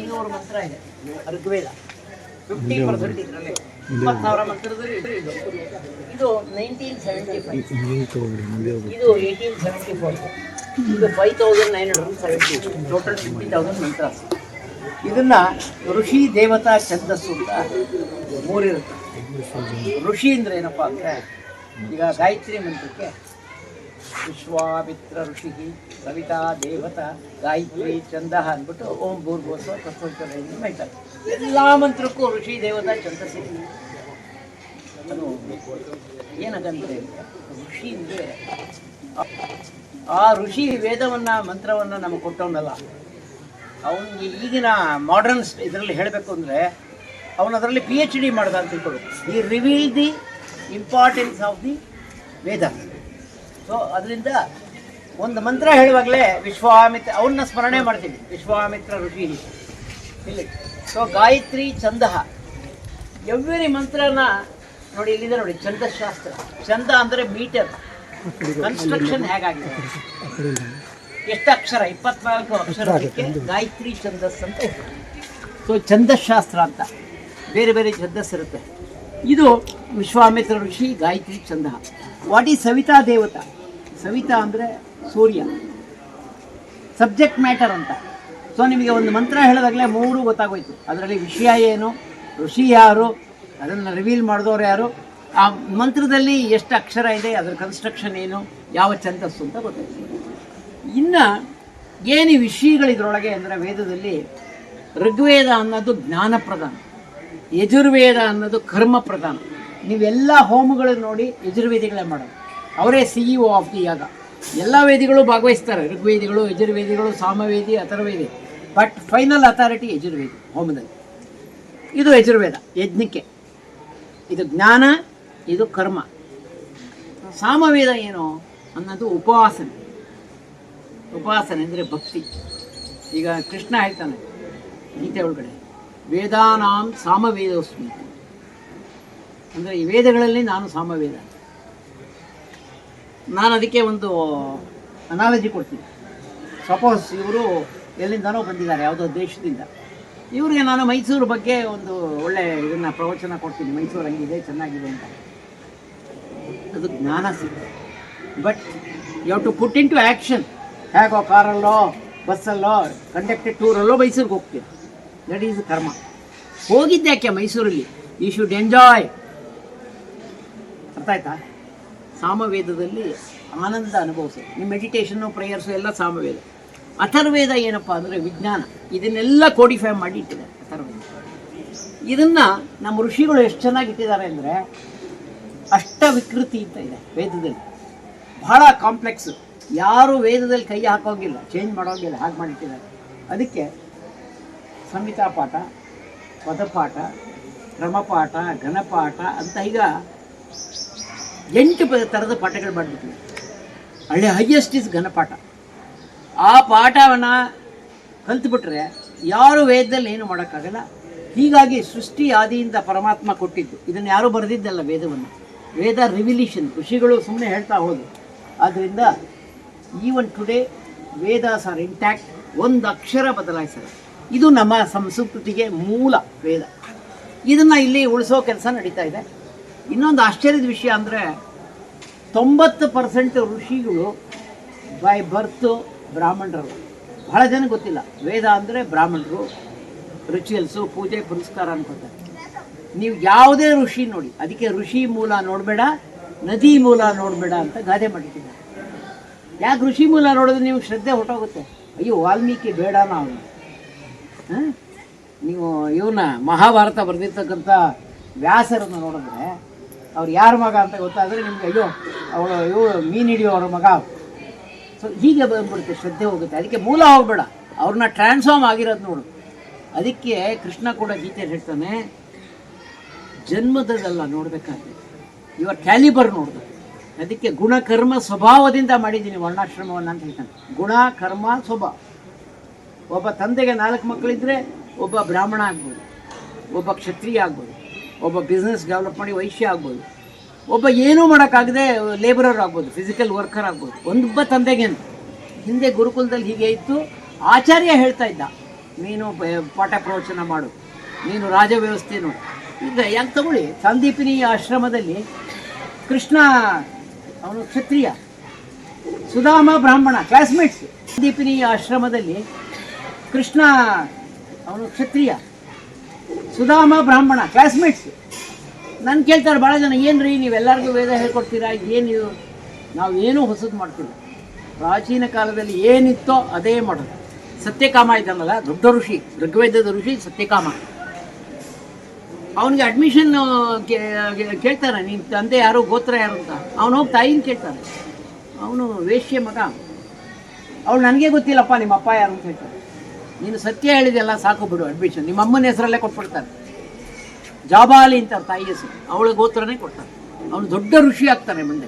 ಐನೂರು ಮಂತ್ರ ಇದೆ. ಋಗ್ವೇದ. ಫಿಫ್ಟಿ ಪರ್ಸೆಂಟ್ ಇದರಲ್ಲಿ. ಇಪ್ಪತ್ತು ಸಾವಿರ ಮಂತ್ರದಲ್ಲಿ ಇದು ಇದು. ಇದು ನೈನ್ಟೀನ್ ಸೆವೆಂಟಿ ಫೈವ್ ಇದು ಏಯ್ಟೀನ್ ಸೆವೆಂಟಿ ಫೋರ್ ಇದು five thousand nine hundred seventy total fifty thousand mantras ಇದನ್ನ ಋಷಿ ದೇವತಾ ಛಂದಸ್ಸು ಅಂತ ಮೂರಿರುತ್ತೆ. ಋಷಿ ಅಂದ್ರೆ ಏನಪ್ಪ ಅಂದರೆ ಈಗ ಗಾಯತ್ರಿ ಮಂತ್ರಕ್ಕೆ ವಿಶ್ವಾಮಿತ್ರ ಋಷಿ ಸವಿತಾ ದೇವತಾ, ಗಾಯತ್ರಿ ಚಂದ ಅಂದ್ಬಿಟ್ಟು ಓಂ ಭೂರ್ಭೋಸ್ವ ತತ್ವಚರ ಹೇಳ್ತಾರೆ ಎಲ್ಲ ಮಂತ್ರಕ್ಕೂ ಋಷಿ ದೇವತಾ ಛಂದಸ್ಸು ಅದು ಏನಾಗಂದ್ರೆ ಋಷಿ ಅಂದರೆ ಆ ಋಷಿ ವೇದವನ್ನು, ಮಂತ್ರವನ್ನು ನಮಗೆ ಕೊಟ್ಟವನಲ್ಲ. ಅವನಿಗೆ ಈಗಿನ ಮಾಡರ್ನ್ ಇದರಲ್ಲಿ ಹೇಳಬೇಕು ಅಂದರೆ, ಅವನು ಅದರಲ್ಲಿ ಪಿ ಎಚ್ ಡಿ ಮಾಡ್ದ ಅಂತ ತಿಳ್ಕೊಳ್ಳು ಈ reveal the importance of the Veda so ಅದರಿಂದ ಒಂದು ಮಂತ್ರ ಹೇಳುವಾಗಲೇ ವಿಶ್ವಾಮಿತ್ರ ಅವನ್ನ ಸ್ಮರಣೆ ಮಾಡ್ತೀನಿ. ವಿಶ್ವಾಮಿತ್ರ ಋಷಿ. ಇಲ್ಲಿ. ಸೊ ಗಾಯತ್ರಿ ಚಂದ ಎವ್ರಿ ಮಂತ್ರನ ನೋಡಿ, ಇಲ್ಲಿದೆ ನೋಡಿ, ಛಂದಶಾಸ್ತ್ರ. ಚಂದ ಅಂದರೆ ಮೀಟರ್. ಕನ್ಸ್ಟ್ರಕ್ಷನ್ ಹೇಗಾಗಿದೆ? ಎಷ್ಟು ಅಕ್ಷರ? ಇಪ್ಪತ್ನಾಲ್ಕು ಅಕ್ಷರಕ್ಕೆ ಗಾಯತ್ರಿ ಛಂದಸ್ ಅಂತ ಸೊ ಛಂದಶಾಸ್ತ್ರ ಅಂತ. ಬೇರೆ ಬೇರೆ ಛಂದಸ್ ಇರುತ್ತೆ. ಇದು ವಿಶ್ವಾಮಿತ್ರ ಋಷಿ ಗಾಯತ್ರಿ ಛಂದ. ವಾಟ್ ಈಸ್ ಸವಿತಾ ದೇವತಾ ಸವಿತಾ ಅಂದರೆ ಸೂರ್ಯ. ಸಬ್ಜೆಕ್ಟ್ ಮ್ಯಾಟರ್ ಅಂತ. ಸೊ ನಿಮಗೆ ಒಂದು ಮಂತ್ರ ಹೇಳಿದಾಗಲೇ ಮೂರು ಗೊತ್ತಾಗೋಯ್ತು. ಅದರಲ್ಲಿ ವಿಷಯ ಏನು, ಋಷಿ ಯಾರು, ಅದನ್ನು ರಿವೀಲ್ ಮಾಡಿದವರು ಯಾರು, ಆ ಮಂತ್ರದಲ್ಲಿ ಎಷ್ಟು ಅಕ್ಷರ ಇದೆ, ಅದರ ಕನ್ಸ್ಟ್ರಕ್ಷನ್ ಏನು, ಯಾವ ಛಂದಸ್ಸು ಅಂತ ಗೊತ್ತಾಯ್ತು. ಇನ್ನು ಏನು ವಿಷಯಗಳು ಇದರೊಳಗೆ ಅಂದರೆ ವೇದದಲ್ಲಿ ಋಗ್ವೇದ ಅನ್ನೋದು ಜ್ಞಾನ ಪ್ರಧಾನ ಯಜುರ್ವೇದ ಅನ್ನೋದು ಕರ್ಮ ಪ್ರಧಾನ ನೀವೆಲ್ಲ ಹೋಮಗಳನ್ನು ನೋಡಿ ಯಜುರ್ವೇದಿಗಳೇ ಮಾಡೋದು. ಅವರೇ ಸಿ ಇ ಆಫ್ ದಿ ಯಾಗ ಎಲ್ಲ ವೇದಿಗಳು ಭಾಗವಹಿಸ್ತಾರೆ. ಋಗ್ವೇದಿಗಳು, ಯಜುರ್ವೇದಿಗಳು, Samavedi Atharvavedi but final authority Yajurvedi, ಹೋಮದಲ್ಲಿ. ಇದು ಯಜುರ್ವೇದ, ಯಜ್ಞಕ್ಕೆ. ಇದು ಜ್ಞಾನ, ಇದು ಕರ್ಮ. ಸಾಮವೇದ ಏನು? ಅನ್ನೋದು ಉಪವಾಸನೆ ಉಪಾಸನೆ ಅಂದರೆ ಭಕ್ತಿ. ಈಗ ಕೃಷ್ಣ ಹೇಳ್ತಾನೆ, ಗೀತೆ ಒಳಗಡೆ, ವೇದಾನಾಂ ಸಾಮವೇದೋಸ್ಮಿ. ಅಂದರೆ ಈ ವೇದಗಳಲ್ಲಿ ನಾನು ಸಾಮವೇದ. ನಾನು ಅದಕ್ಕೆ ಒಂದು ಅನಾಲಜಿ ಕೊಡ್ತೀನಿ. ಸಪೋಸ್ ಇವರು ಎಲ್ಲಿಂದನೋ ಬಂದಿದ್ದಾರೆ, ಯಾವುದೋ ದೇಶದಿಂದ. ಇವರಿಗೆ ನಾನು ಮೈಸೂರು ಬಗ್ಗೆ ಒಂದು ಒಳ್ಳೆ ಇದನ್ನು ಪ್ರವಚನ ಕೊಡ್ತೀನಿ. ಮೈಸೂರು ಹಂಗಿದೆ, ಚೆನ್ನಾಗಿದೆ ಅಂತ. ಅದು ಜ್ಞಾನ ಸಿಗುತ್ತೆ. But you have to put into action ಹೇಗೋ ಕಾರಲ್ಲೋ, ಬಸ್ಸಲ್ಲೋ ಕಂಡಕ್ಟೆಡ್ ಟೂರಲ್ಲೋ ಮೈಸೂರಿಗೆ ಹೋಗ್ತೀನಿ ದಟ್ ಈಸ್ ಕರ್ಮ ಹೋಗಿದ್ದೆ ಯಾಕೆ ಮೈಸೂರಲ್ಲಿ? ಯು ಶುಡ್ ಎಂಜಾಯ್ ಅರ್ಥ ಆಯ್ತಾ? ಸಾಮವೇದದಲ್ಲಿ ಆನಂದ ಅನುಭವಿಸೋದು. ನಿಮ್ಮ ಮೆಡಿಟೇಷನ್ನು ಪ್ರೇಯರ್ಸು ಎಲ್ಲ ಸಾಮವೇದ. ಅಥರ್ವೇದ ಏನಪ್ಪ ಅಂದರೆ ವಿಜ್ಞಾನ. ಇದನ್ನೆಲ್ಲ ಕೋಡಿಫೈ ಮಾಡಿ ಇಟ್ಟಿದ್ದಾರೆ ಅಥರ್ವೇದ. ಇದನ್ನು ನಮ್ಮ ಋಷಿಗಳು ಎಷ್ಟು ಚೆನ್ನಾಗಿ ಇಟ್ಟಿದ್ದಾರೆ ಅಂದರೆ ಅಷ್ಟ ವಿಕೃತಿ ಅಂತ ಇದೆ ವೇದದಲ್ಲಿ. ಬಹಳ ಕಾಂಪ್ಲೆಕ್ಸ್ ಯಾರು ವೇದದಲ್ಲಿ ಕೈ ಹಾಕೋಂಗಿಲ್ಲ ಚೇಂಜ್ ಮಾಡೋಂಗಿಲ್ಲ, ಹಾಗೆ ಮಾಡಿಟ್ಟಿದ್ದಾರೆ ಅದಕ್ಕೆ ಸಂಹಿತಾ ಪಾಠ ಪದಪಾಠ, ಕ್ರಮಪಾಠ, ಘನಪಾಠ ಅಂತ ಈಗ ಎಂಟು ಥರದ ಪಾಠಗಳು ಮಾಡಿಬಿಟ್ವಿ. ಹಳ್ಳಿ ಹೈಯೆಸ್ಟ್ ಇಸ್ ಘನಪಾಠ. ಆ ಪಾಠವನ್ನು ಕಲ್ತ್ಬಿಟ್ರೆ ಯಾರು ವೇದದಲ್ಲಿ ಏನು ಮಾಡೋಕ್ಕಾಗಲ್ಲ. ಹೀಗಾಗಿ ಸೃಷ್ಟಿ ಆದಿಯಿಂದ ಪರಮಾತ್ಮ ಕೊಟ್ಟಿದ್ದು. ಇದನ್ನು ಯಾರೂ ಬರೆದಿದ್ದಲ್ಲ ವೇದವನ್ನು. ವೇದ ರಿವಿಲಿಷನ್ ಋಷಿಗಳು ಸುಮ್ಮನೆ ಹೇಳ್ತಾ ಹೋದು ಆದ್ದರಿಂದ even today Vedas are intact ಒಂದು ಅಕ್ಷರ ಬದಲಾಯಿಸಲ್ಲ. ಇದು ನಮ್ಮ ಸಂಸ್ಕೃತಿಗೆ ಮೂಲ ವೇದ. ಇದನ್ನು ಇಲ್ಲಿ ಉಳಿಸೋ ಕೆಲಸ ನಡೀತಾ ಇದೆ. ಇನ್ನೊಂದು ಆಶ್ಚರ್ಯದ ವಿಷಯ ಅಂದರೆ ತೊಂಬತ್ತು ಪರ್ಸೆಂಟ್ ಋಷಿಗಳು ಬೈ ಬರ್ತು ಬ್ರಾಹ್ಮಣರು. ಬಹಳ ಜನ ಗೊತ್ತಿಲ್ಲ. ವೇದ ಅಂದರೆ ಬ್ರಾಹ್ಮಣರು. ರಿಚುವಲ್ಸು ಪೂಜೆ ಪುರಸ್ಕಾರ ಅನ್ಕೋತಾರೆ ನೀವು ಯಾವುದೇ ಋಷಿ ನೋಡಿ, ಅದಕ್ಕೆ ಋಷಿ ಮೂಲ ನೋಡಬೇಡ, ನದಿ ಮೂಲ ನೋಡಬೇಡ ಅಂತ ಗಾದೆ ಮಾಡಿಟ್ಟಿದ್ದಾರೆ ಯಾಕೆ ಋಷಿ ಮೂಲ ನೋಡಿದ್ರೆ ನೀವು ಶ್ರದ್ಧೆ ಹೊಟ್ಟೋಗುತ್ತೆ ಅಯ್ಯೋ, ವಾಲ್ಮೀಕಿ ಬೇಡ ಹಾಂ? ನೀವು ಇವನ ಮಹಾಭಾರತ ಬರೆದಿರ್ತಕ್ಕಂಥ ವ್ಯಾಸರನ್ನು ನೋಡಿದ್ರೆ ಅವ್ರು ಯಾರ ಮಗ ಅಂತ ಗೊತ್ತಾದರೆ ನಿಮಗೆ, ಅಯ್ಯೋ, ಅವಳು, ಅಯ್ಯೋ, ಮೀನು ಹಿಡಿಯೋರ ಮಗ. ಸೊ ಹೀಗೆ ಬಂದ್ಬಿಡುತ್ತೆ, ಶ್ರದ್ಧೆ ಹೋಗುತ್ತೆ. ಅದಕ್ಕೆ ಮೂಲ ಹೋಗ್ಬೇಡ. ಅವ್ರನ್ನ ಟ್ರಾನ್ಸ್ಫಾರ್ಮ್ ಆಗಿರೋದು ನೋಡು. ಅದಕ್ಕೆ ಕೃಷ್ಣ ಕೂಡ ಗೀತೆಯಲ್ಲಿ ಹೇಳ್ತಾನೆ ಜನ್ಮದಲ್ಲ ನೋಡಬೇಕಾದ್ರೆ ಇವರ ಕ್ಯಾಲಿಬರ್ ನೋಡಿದ ಅದಕ್ಕೆ ಗುಣ, ಕರ್ಮ, ಸ್ವಭಾವದಿಂದ ಮಾಡಿದ್ದೀನಿ ವರ್ಣಾಶ್ರಮವನ್ನು ಅಂತ ಹೇಳ್ತಾನೆ. ಗುಣ, ಕರ್ಮ, ಸ್ವಭಾವ. ಒಬ್ಬ ತಂದೆಗೆ ನಾಲ್ಕು ಮಕ್ಕಳಿದ್ರೆ ಒಬ್ಬ ಬ್ರಾಹ್ಮಣ ಆಗ್ಬೋದು, ಒಬ್ಬ ಕ್ಷತ್ರಿಯ ಆಗ್ಬೋದು. ಒಬ್ಬ ಬಿಸ್ನೆಸ್ ಡೆವಲಪ್ ಮಾಡಿ ವೈಶ್ಯ ಆಗ್ಬೋದು. ಒಬ್ಬ ಏನೂ ಮಾಡೋಕ್ಕಾಗದೆ ಲೇಬರರ್ ಆಗ್ಬೋದು ಫಿಸಿಕಲ್ ವರ್ಕರ್ ಆಗ್ಬೋದು. ಒಂದೊಬ್ಬ ತಂದೆಗೆ ಅಂತ. ಹಿಂದೆ ಗುರುಕುಲದಲ್ಲಿ ಹೀಗೆ ಇತ್ತು. ಆಚಾರ್ಯ ಹೇಳ್ತಾ ಇದ್ದ, ನೀನು ಪಾಠ ಪ್ರವಚನ ಮಾಡು. ನೀನು ರಾಜ ವ್ಯವಸ್ಥೆ ನೋಡು. ಈಗ ಯಾಕೆ ತಗೊಳ್ಳಿ, ಸಂದೀಪಿನಿ ಆಶ್ರಮದಲ್ಲಿ ಕೃಷ್ಣ, ಅವನು ಕ್ಷತ್ರಿಯ, ಸುಧಾಮ ಬ್ರಾಹ್ಮಣ ಕ್ಲಾಸ್ಮೇಟ್ಸ್ ಸಂದೀಪಿನಿ ಆಶ್ರಮದಲ್ಲಿ ಕೃಷ್ಣ, ಅವನು ಕ್ಷತ್ರಿಯ. ಸುಧಾಮ ಬ್ರಾಹ್ಮಣ ಕ್ಲಾಸ್ಮೇಟ್ಸ್ ನಾನು ಕೇಳ್ತಾರೆ ಭಾಳ ಜನ ಏನು ರೀ ನೀವೆಲ್ಲರಿಗೂ ವೇದ ಹೇಳ್ಕೊಡ್ತೀರಾ? ಏನಿದು? ನಾವು ಏನೂ ಹೊಸದು ಮಾಡ್ತಿಲ್ಲ. ಪ್ರಾಚೀನ ಕಾಲದಲ್ಲಿ ಏನಿತ್ತೋ ಅದೇ ಮಾಡೋದು. ಸತ್ಯಕಾಮ ಇದ್ದಾನಲ್ಲ ದೊಡ್ಡ ಋಷಿ, ಋಗ್ವೇದದ ಋಷಿ ಸತ್ಯಕಾಮ. ಅವನಿಗೆ ಅಡ್ಮಿಷನ್ ಕೇಳ್ತಾನೆ ನಿನ್ನ ತಂದೆ ಯಾರು, ಗೋತ್ರ ಯಾರು ಅಂತ? ಅವನು ಹೋಗಿ ತಾಯಿನ ಕೇಳ್ತಾನೆ ಅವನು ವೇಶ್ಯ ಮಗ. ಅವಳು ನನಗೆ ಗೊತ್ತಿಲ್ಲಪ್ಪ ನಿಮ್ಮ ಅಪ್ಪ ಯಾರು ಅಂತ ಹೇಳ್ತಾನೆ ನೀನು ಸತ್ಯ ಹೇಳಿದೆಲ್ಲ ಸಾಕು ಬಿಡು ಅಡ್ಮಿಷನ್ ನಿಮ್ಮ ಅಮ್ಮನ ಹೆಸರಲ್ಲೇ ಕೊಟ್ಬಿಡ್ತಾರೆ ಜಾಬಾಲಿ ಅಂತ ತಾಯಿ ಹೆಸರು. ಅವಳ ಗೋತ್ರನೇ ಕೊಡ್ತಾರೆ ಅವನು ದೊಡ್ಡ ಋಷಿ ಆಗ್ತಾನೆ ಮುಂದೆ.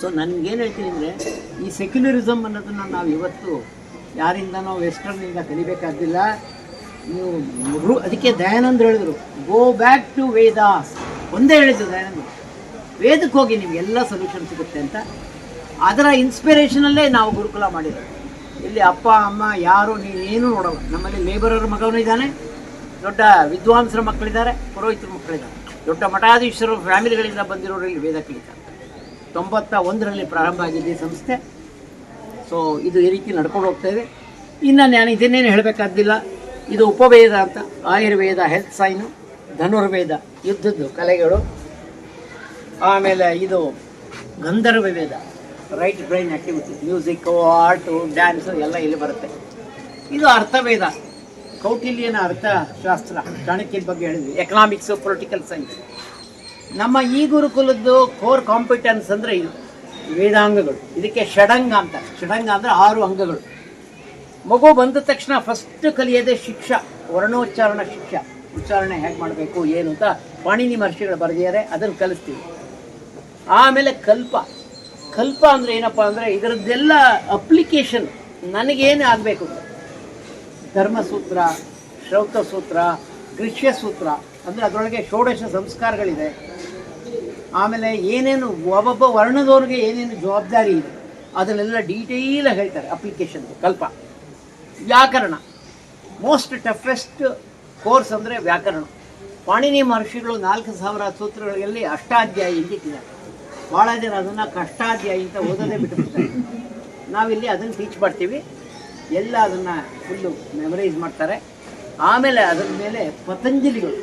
ಸೊ ನನಗೇನು ಹೇಳ್ತೀನಿ ಅಂದರೆ, ಈ ಸೆಕ್ಯುಲರಿಸಮ್ ಅನ್ನೋದನ್ನು ನಾವು ಇವತ್ತು ಯಾರಿಂದನೋ ವೆಸ್ಟರ್ನಿಂದ ಕಲಿಬೇಕಾದಿಲ್ಲ ನೀವು ರು- ಅದಕ್ಕೆ ದಯಾನಂದ್ ಹೇಳಿದ್ರು ಗೋ ಬ್ಯಾಕ್ ಟು ವೇದಾಸ್ ಒಂದೇ ಹೇಳಿದ್ರು ದಯಾನಂದ್. ವೇದಕ್ಕೆ ಹೋಗಿ ನಿಮಗೆಲ್ಲ ಸೊಲ್ಯೂಷನ್ ಸಿಗುತ್ತೆ ಅಂತ. ಅದರ ಇನ್ಸ್ಪಿರೇಷನಲ್ಲೇ ನಾವು ಗುರುಕುಲ ಮಾಡಿರೋದು. ಇಲ್ಲಿ ಅಪ್ಪ, ಅಮ್ಮ, ಯಾರು ನೀವೇನು ನೋಡಲ್ಲ. ನಮ್ಮಲ್ಲಿ ಲೇಬರರ್ ಮಗನೂ ಇದ್ದಾನೆ, ದೊಡ್ಡ ವಿದ್ವಾಂಸರ ಮಕ್ಕಳಿದ್ದಾರೆ, ಪುರೋಹಿತರ ಮಕ್ಕಳಿದ್ದಾರೆ. ದೊಡ್ಡ ಮಠಾಧೀಶರು, ಫ್ಯಾಮಿಲಿಗಳಿಂದ ಬಂದಿರೋರು ಇಲ್ಲಿ ವೇದ ಕಲಿತಾರೆ ತೊಂಬತ್ತ ಒಂದರಲ್ಲಿ ಪ್ರಾರಂಭ ಆಗಿದೆ ಸಂಸ್ಥೆ. ಸೊ ಇದು ಈ ರೀತಿ ನಡ್ಕೊಂಡು ಹೋಗ್ತಾ ಇದೆ. ಇನ್ನು ನಾನು ಇದನ್ನೇನು ಹೇಳಬೇಕಾದ್ದಿಲ್ಲ. ಇದು ಉಪವೇದ ಅಂತ, ಆಯುರ್ವೇದ ಹೆಲ್ತ್ ಸೈನು ಧನುರ್ವೇದ, ಯುದ್ಧದ್ದು ಕಲೆಗಳು. ಆಮೇಲೆ ಇದು Gandharva Veda. Right brain activity music art dance ಎಲ್ಲ ಇಲ್ಲಿ ಬರುತ್ತೆ. ಇದು ಅರ್ಥವೇದ. ಕೌಟಿಲ್ಯನ ಅರ್ಥಶಾಸ್ತ್ರ ಚಾಣಕ್ಯದ ಬಗ್ಗೆ ಹೇಳಿದ್ವಿ. ಎಕನಾಮಿಕ್ಸು ಪೊಲಿಟಿಕಲ್ ಸೈನ್ಸ್ ನಮ್ಮ ಈ ಗುರುಕುಲದ್ದು ಕೋರ್ ಕಾಂಪಿಟೆನ್ಸ್ ಅಂದರೆ ಇದು. ವೇದಾಂಗಗಳು. ಇದಕ್ಕೆ ಷಡಂಗ ಅಂತ. ಷಡಂಗ ಅಂದರೆ ಆರು ಅಂಗಗಳು. ಮಗು ಬಂದ ತಕ್ಷಣ ಫಸ್ಟ್ ಕಲಿಯೋದೇ ಶಿಕ್ಷ. ವರ್ಣೋಚ್ಚಾರಣ ಶಿಕ್ಷ. ಉಚ್ಚಾರಣೆ ಹೇಗೆ ಮಾಡಬೇಕು, ಏನು ಅಂತ ಪಾಣಿನಿ ಮಹರ್ಷಿಗಳು ಬರೆದಿದ್ದಾರೆ. ಅದನ್ನು ಕಲಿಸ್ತೀವಿ. ಆಮೇಲೆ ಕಲ್ಪ. ಕಲ್ಪ ಅಂದರೆ ಏನಪ್ಪ ಅಂದರೆ ಇದರದ್ದೆಲ್ಲ ಅಪ್ಲಿಕೇಶನ್ ನನಗೇನು ಆಗಬೇಕು ಧರ್ಮಸೂತ್ರ ಗೃಹ್ಯ ಸೂತ್ರ ಅಂದರೆ ಅದರೊಳಗೆ ಷೋಡಶ ಸಂಸ್ಕಾರಗಳಿದೆ. ಆಮೇಲೆ ಏನೇನು ಒಬ್ಬೊಬ್ಬ ವರ್ಣದವ್ರಿಗೆ ಏನೇನು ಜವಾಬ್ದಾರಿ ಇದೆ, ಅದನ್ನೆಲ್ಲ ಡೀಟೇಲ್ ಹೇಳ್ತಾರೆ ಅಪ್ಲಿಕೇಶನ್ ಕಲ್ಪ. ವ್ಯಾಕರಣ. ಮೋಸ್ಟ್ ಟಫೆಸ್ಟ್ ಕೋರ್ಸ್ ಅಂದರೆ ವ್ಯಾಕರಣ. ಪಾಣಿನಿ ಮಹರ್ಷಿಗಳು ನಾಲ್ಕು ಸಾವಿರ ಸೂತ್ರಗಳಲ್ಲಿ ಅಷ್ಟಾಧ್ಯಾಯಿ ಇಟ್ಟಿದ್ದಾರೆ ಭಾಳ ಜನ ಅದನ್ನು ಕಷ್ಟಾಧ್ಯಾಯಿ ಅಂತ ಓದೋದೇ ಬಿಟ್ಟುಬಿಡ್ತಾರೆ ನಾವಿಲ್ಲಿ ಅದನ್ನು ಟೀಚ್ ಮಾಡ್ತೀವಿ. ಎಲ್ಲ ಅದನ್ನು ಫುಲ್ಲು ಮೆಮರೈಸ್ ಮಾಡ್ತಾರೆ. ಆಮೇಲೆ ಅದರ ಮೇಲೆ ಪತಂಜಲಿಗಳು.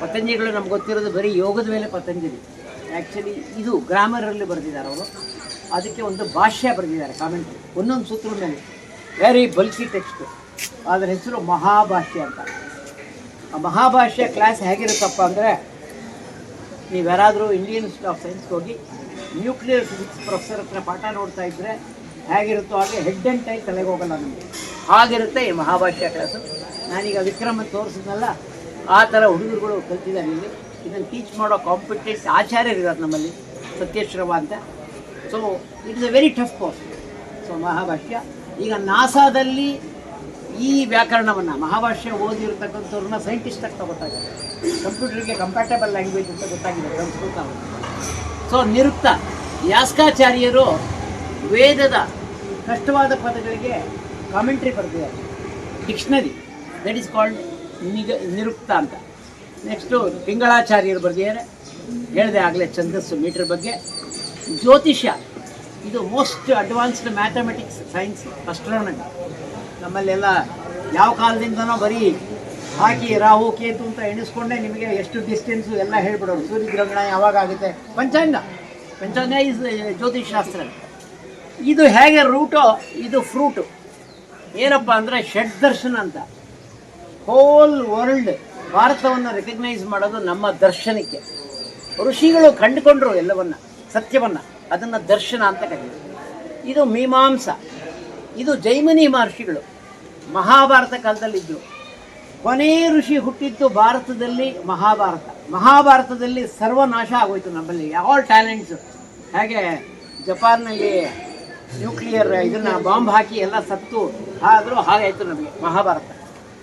ಪತಂಜಲಿಗಳು ನಮ್ಗೆ ಗೊತ್ತಿರೋದು ಬರೀ ಯೋಗದ ಮೇಲೆ ಪತಂಜಲಿ. ಆ್ಯಕ್ಚುಲಿ ಇದು ಗ್ರಾಮರಲ್ಲಿ ಬರೆದಿದ್ದಾರೆ ಅವರು. ಅದಕ್ಕೆ ಒಂದು ಭಾಷ್ಯ ಬರೆದಿದ್ದಾರೆ ಕಾಮೆಂಟ್ ಒಂದೊಂದು ಸೂತ್ರ ಮೇಲೆ ವೆರಿ ಬಲ್ಕಿ ಟೆಕ್ಸ್ಟ್ ಅದರ ಹೆಸರು ಮಹಾಭಾಷ್ಯ ಅಂತ. ಆ ಮಹಾಭಾಷ್ಯ ಕ್ಲಾಸ್ ಹೇಗಿರುತ್ತಪ್ಪ ಅಂದರೆ ನೀವು ಯಾರಾದರೂ ಇಂಡಿಯನ್ ಇನ್ಸ್ಟಿಟ್ಯೂಟ್ ಆಫ್ ಸೈನ್ಸ್ಗೆ ಹೋಗಿ ನ್ಯೂಕ್ಲಿಯರ್ ಫಿಸಿಕ್ಸ್ ಪ್ರೊಫೆಸರ್ ಹತ್ರ ಪಾಠ ನೋಡ್ತಾ ಇದ್ದರೆ ಹೇಗಿರುತ್ತೋ ಹಾಗೆ ಹೆಡ್ ಅಂಡ್ ಟೈ ತಲೆಗೆ ಹೋಗಲ್ಲ ನಮಗೆ. ಹಾಗಿರುತ್ತೆ ಈ ಮಹಾಭಾಷ್ಯ ಕ್ಲಾಸು ನಾನೀಗ ವಿಕ್ರಮ ತೋರಿಸಿದ್ನಲ್ಲ, ಆ ಥರ ಹುಡುಗರುಗಳು ಕಲ್ತಿದ್ದಾರೆ ಇಲ್ಲಿ. ಇದನ್ನು ಟೀಚ್ ಮಾಡೋ ಕಾಂಪಿಟೇಟ್ ಆಚಾರ್ಯರಿದ್ದಾರೆ ನಮ್ಮಲ್ಲಿ, ಸತ್ಯಶ್ರವ ಅಂತ. So it is a very tough course so Mahabhashya ಈಗ ನಾಸಾದಲ್ಲಿ ಈ ವ್ಯಾಕರಣವನ್ನು ಮಹಾಭಾಷ್ಯ ಓದಿರ್ತಕ್ಕಂಥವ್ರನ್ನ ಸೈಂಟಿಸ್ಟ್ ಆಗಿ ತಗೋತಾರೆ ಕಂಪ್ಯೂಟರ್ಗೆ ಕಂಪ್ಯಾಟಬಲ್ ಲ್ಯಾಂಗ್ವೇಜ್ ಅಂತ ಗೊತ್ತಾಗಿದೆ ಸಂಸ್ಕೃತ ಸೊ ನಿರುಕ್ತ ಯಾಸ್ಕಾಚಾರ್ಯರು ವೇದದ ಕಷ್ಟವಾದ ಪದಗಳಿಗೆ ಕಾಮೆಂಟ್ರಿ ಬರ್ತಿದ್ದಾರೆ ಡಿಕ್ಷನರಿ ದಟ್ ಈಸ್ ಕಾಲ್ಡ್ ನಿಗ, ನಿರುಕ್ತ ಅಂತ. ನೆಕ್ಸ್ಟು ಪಿಂಗಳಾಚಾರ್ಯರು ಬರೆದಿದ್ದಾರೆ. ಹೇಳಿದೆ ಆಗಲೇ ಛಂದಸ್ಸು ಮೀಟರ್ ಬಗ್ಗೆ. ಜ್ಯೋತಿಷ್ಯ, ಇದು most advanced mathematics science astronomy ನಮ್ಮಲ್ಲೆಲ್ಲ ಯಾವ ಕಾಲದಿಂದನೋ ಬರೀ ಹಾಕಿ ರಾಹು, ಕೇತು ಅಂತ ಎಣಿಸ್ಕೊಂಡೆ ನಿಮಗೆ ಎಷ್ಟು ಡಿಸ್ಟೆನ್ಸು ಎಲ್ಲ ಹೇಳ್ಬಿಡೋರು. ಸೂರ್ಯಗ್ರಹಣ ಯಾವಾಗ ಆಗುತ್ತೆ? ಪಂಚಾಂಗ. ಪಂಚಾಂಗ ಇಸ್ ಜ್ಯೋತಿಷ್ ಶಾಸ್ತ್ರ. ಇದು ಹೇಗೆ ರೂಟೋ ಇದು ಫ್ರೂಟು ಏನಪ್ಪ ಅಂದರೆ ಷಡ್ ದರ್ಶನ ಅಂತ. ಹೋಲ್ ವರ್ಲ್ಡ್ ಭಾರತವನ್ನು ರೆಕಗ್ನೈಸ್ ಮಾಡೋದು ನಮ್ಮ ದರ್ಶನಕ್ಕೆ. ಋಷಿಗಳು ಕಂಡುಕೊಂಡ್ರು ಎಲ್ಲವನ್ನ, ಸತ್ಯವನ್ನು. ಅದನ್ನು ದರ್ಶನ ಅಂತ ಕರೀತಾರೆ. ಇದು ಮೀಮಾಂಸ. ಇದು ಜೈಮಿನಿ ಮಹರ್ಷಿಗಳು. ಮಹಾಭಾರತ ಕಾಲದಲ್ಲಿದ್ದರು ಕೊನೆಯ ಋಷಿ ಹುಟ್ಟಿದ್ದು ಭಾರತದಲ್ಲಿ ಮಹಾಭಾರತ. ಮಹಾಭಾರತದಲ್ಲಿ ಸರ್ವನಾಶ ಆಗೋಯ್ತು ನಮ್ಮಲ್ಲಿ. ಆಲ್ ಟ್ಯಾಲೆಂಟ್ಸ್ ಹಾಗೆ ಜಪಾನ್ನಲ್ಲಿ ನ್ಯೂಕ್ಲಿಯರ್ ಇದನ್ನು ಬಾಂಬ್ ಹಾಕಿ ಎಲ್ಲ ಸತ್ತು ಆದರೂ ಹಾಗಾಯಿತು ನಮಗೆ ಮಹಾಭಾರತ.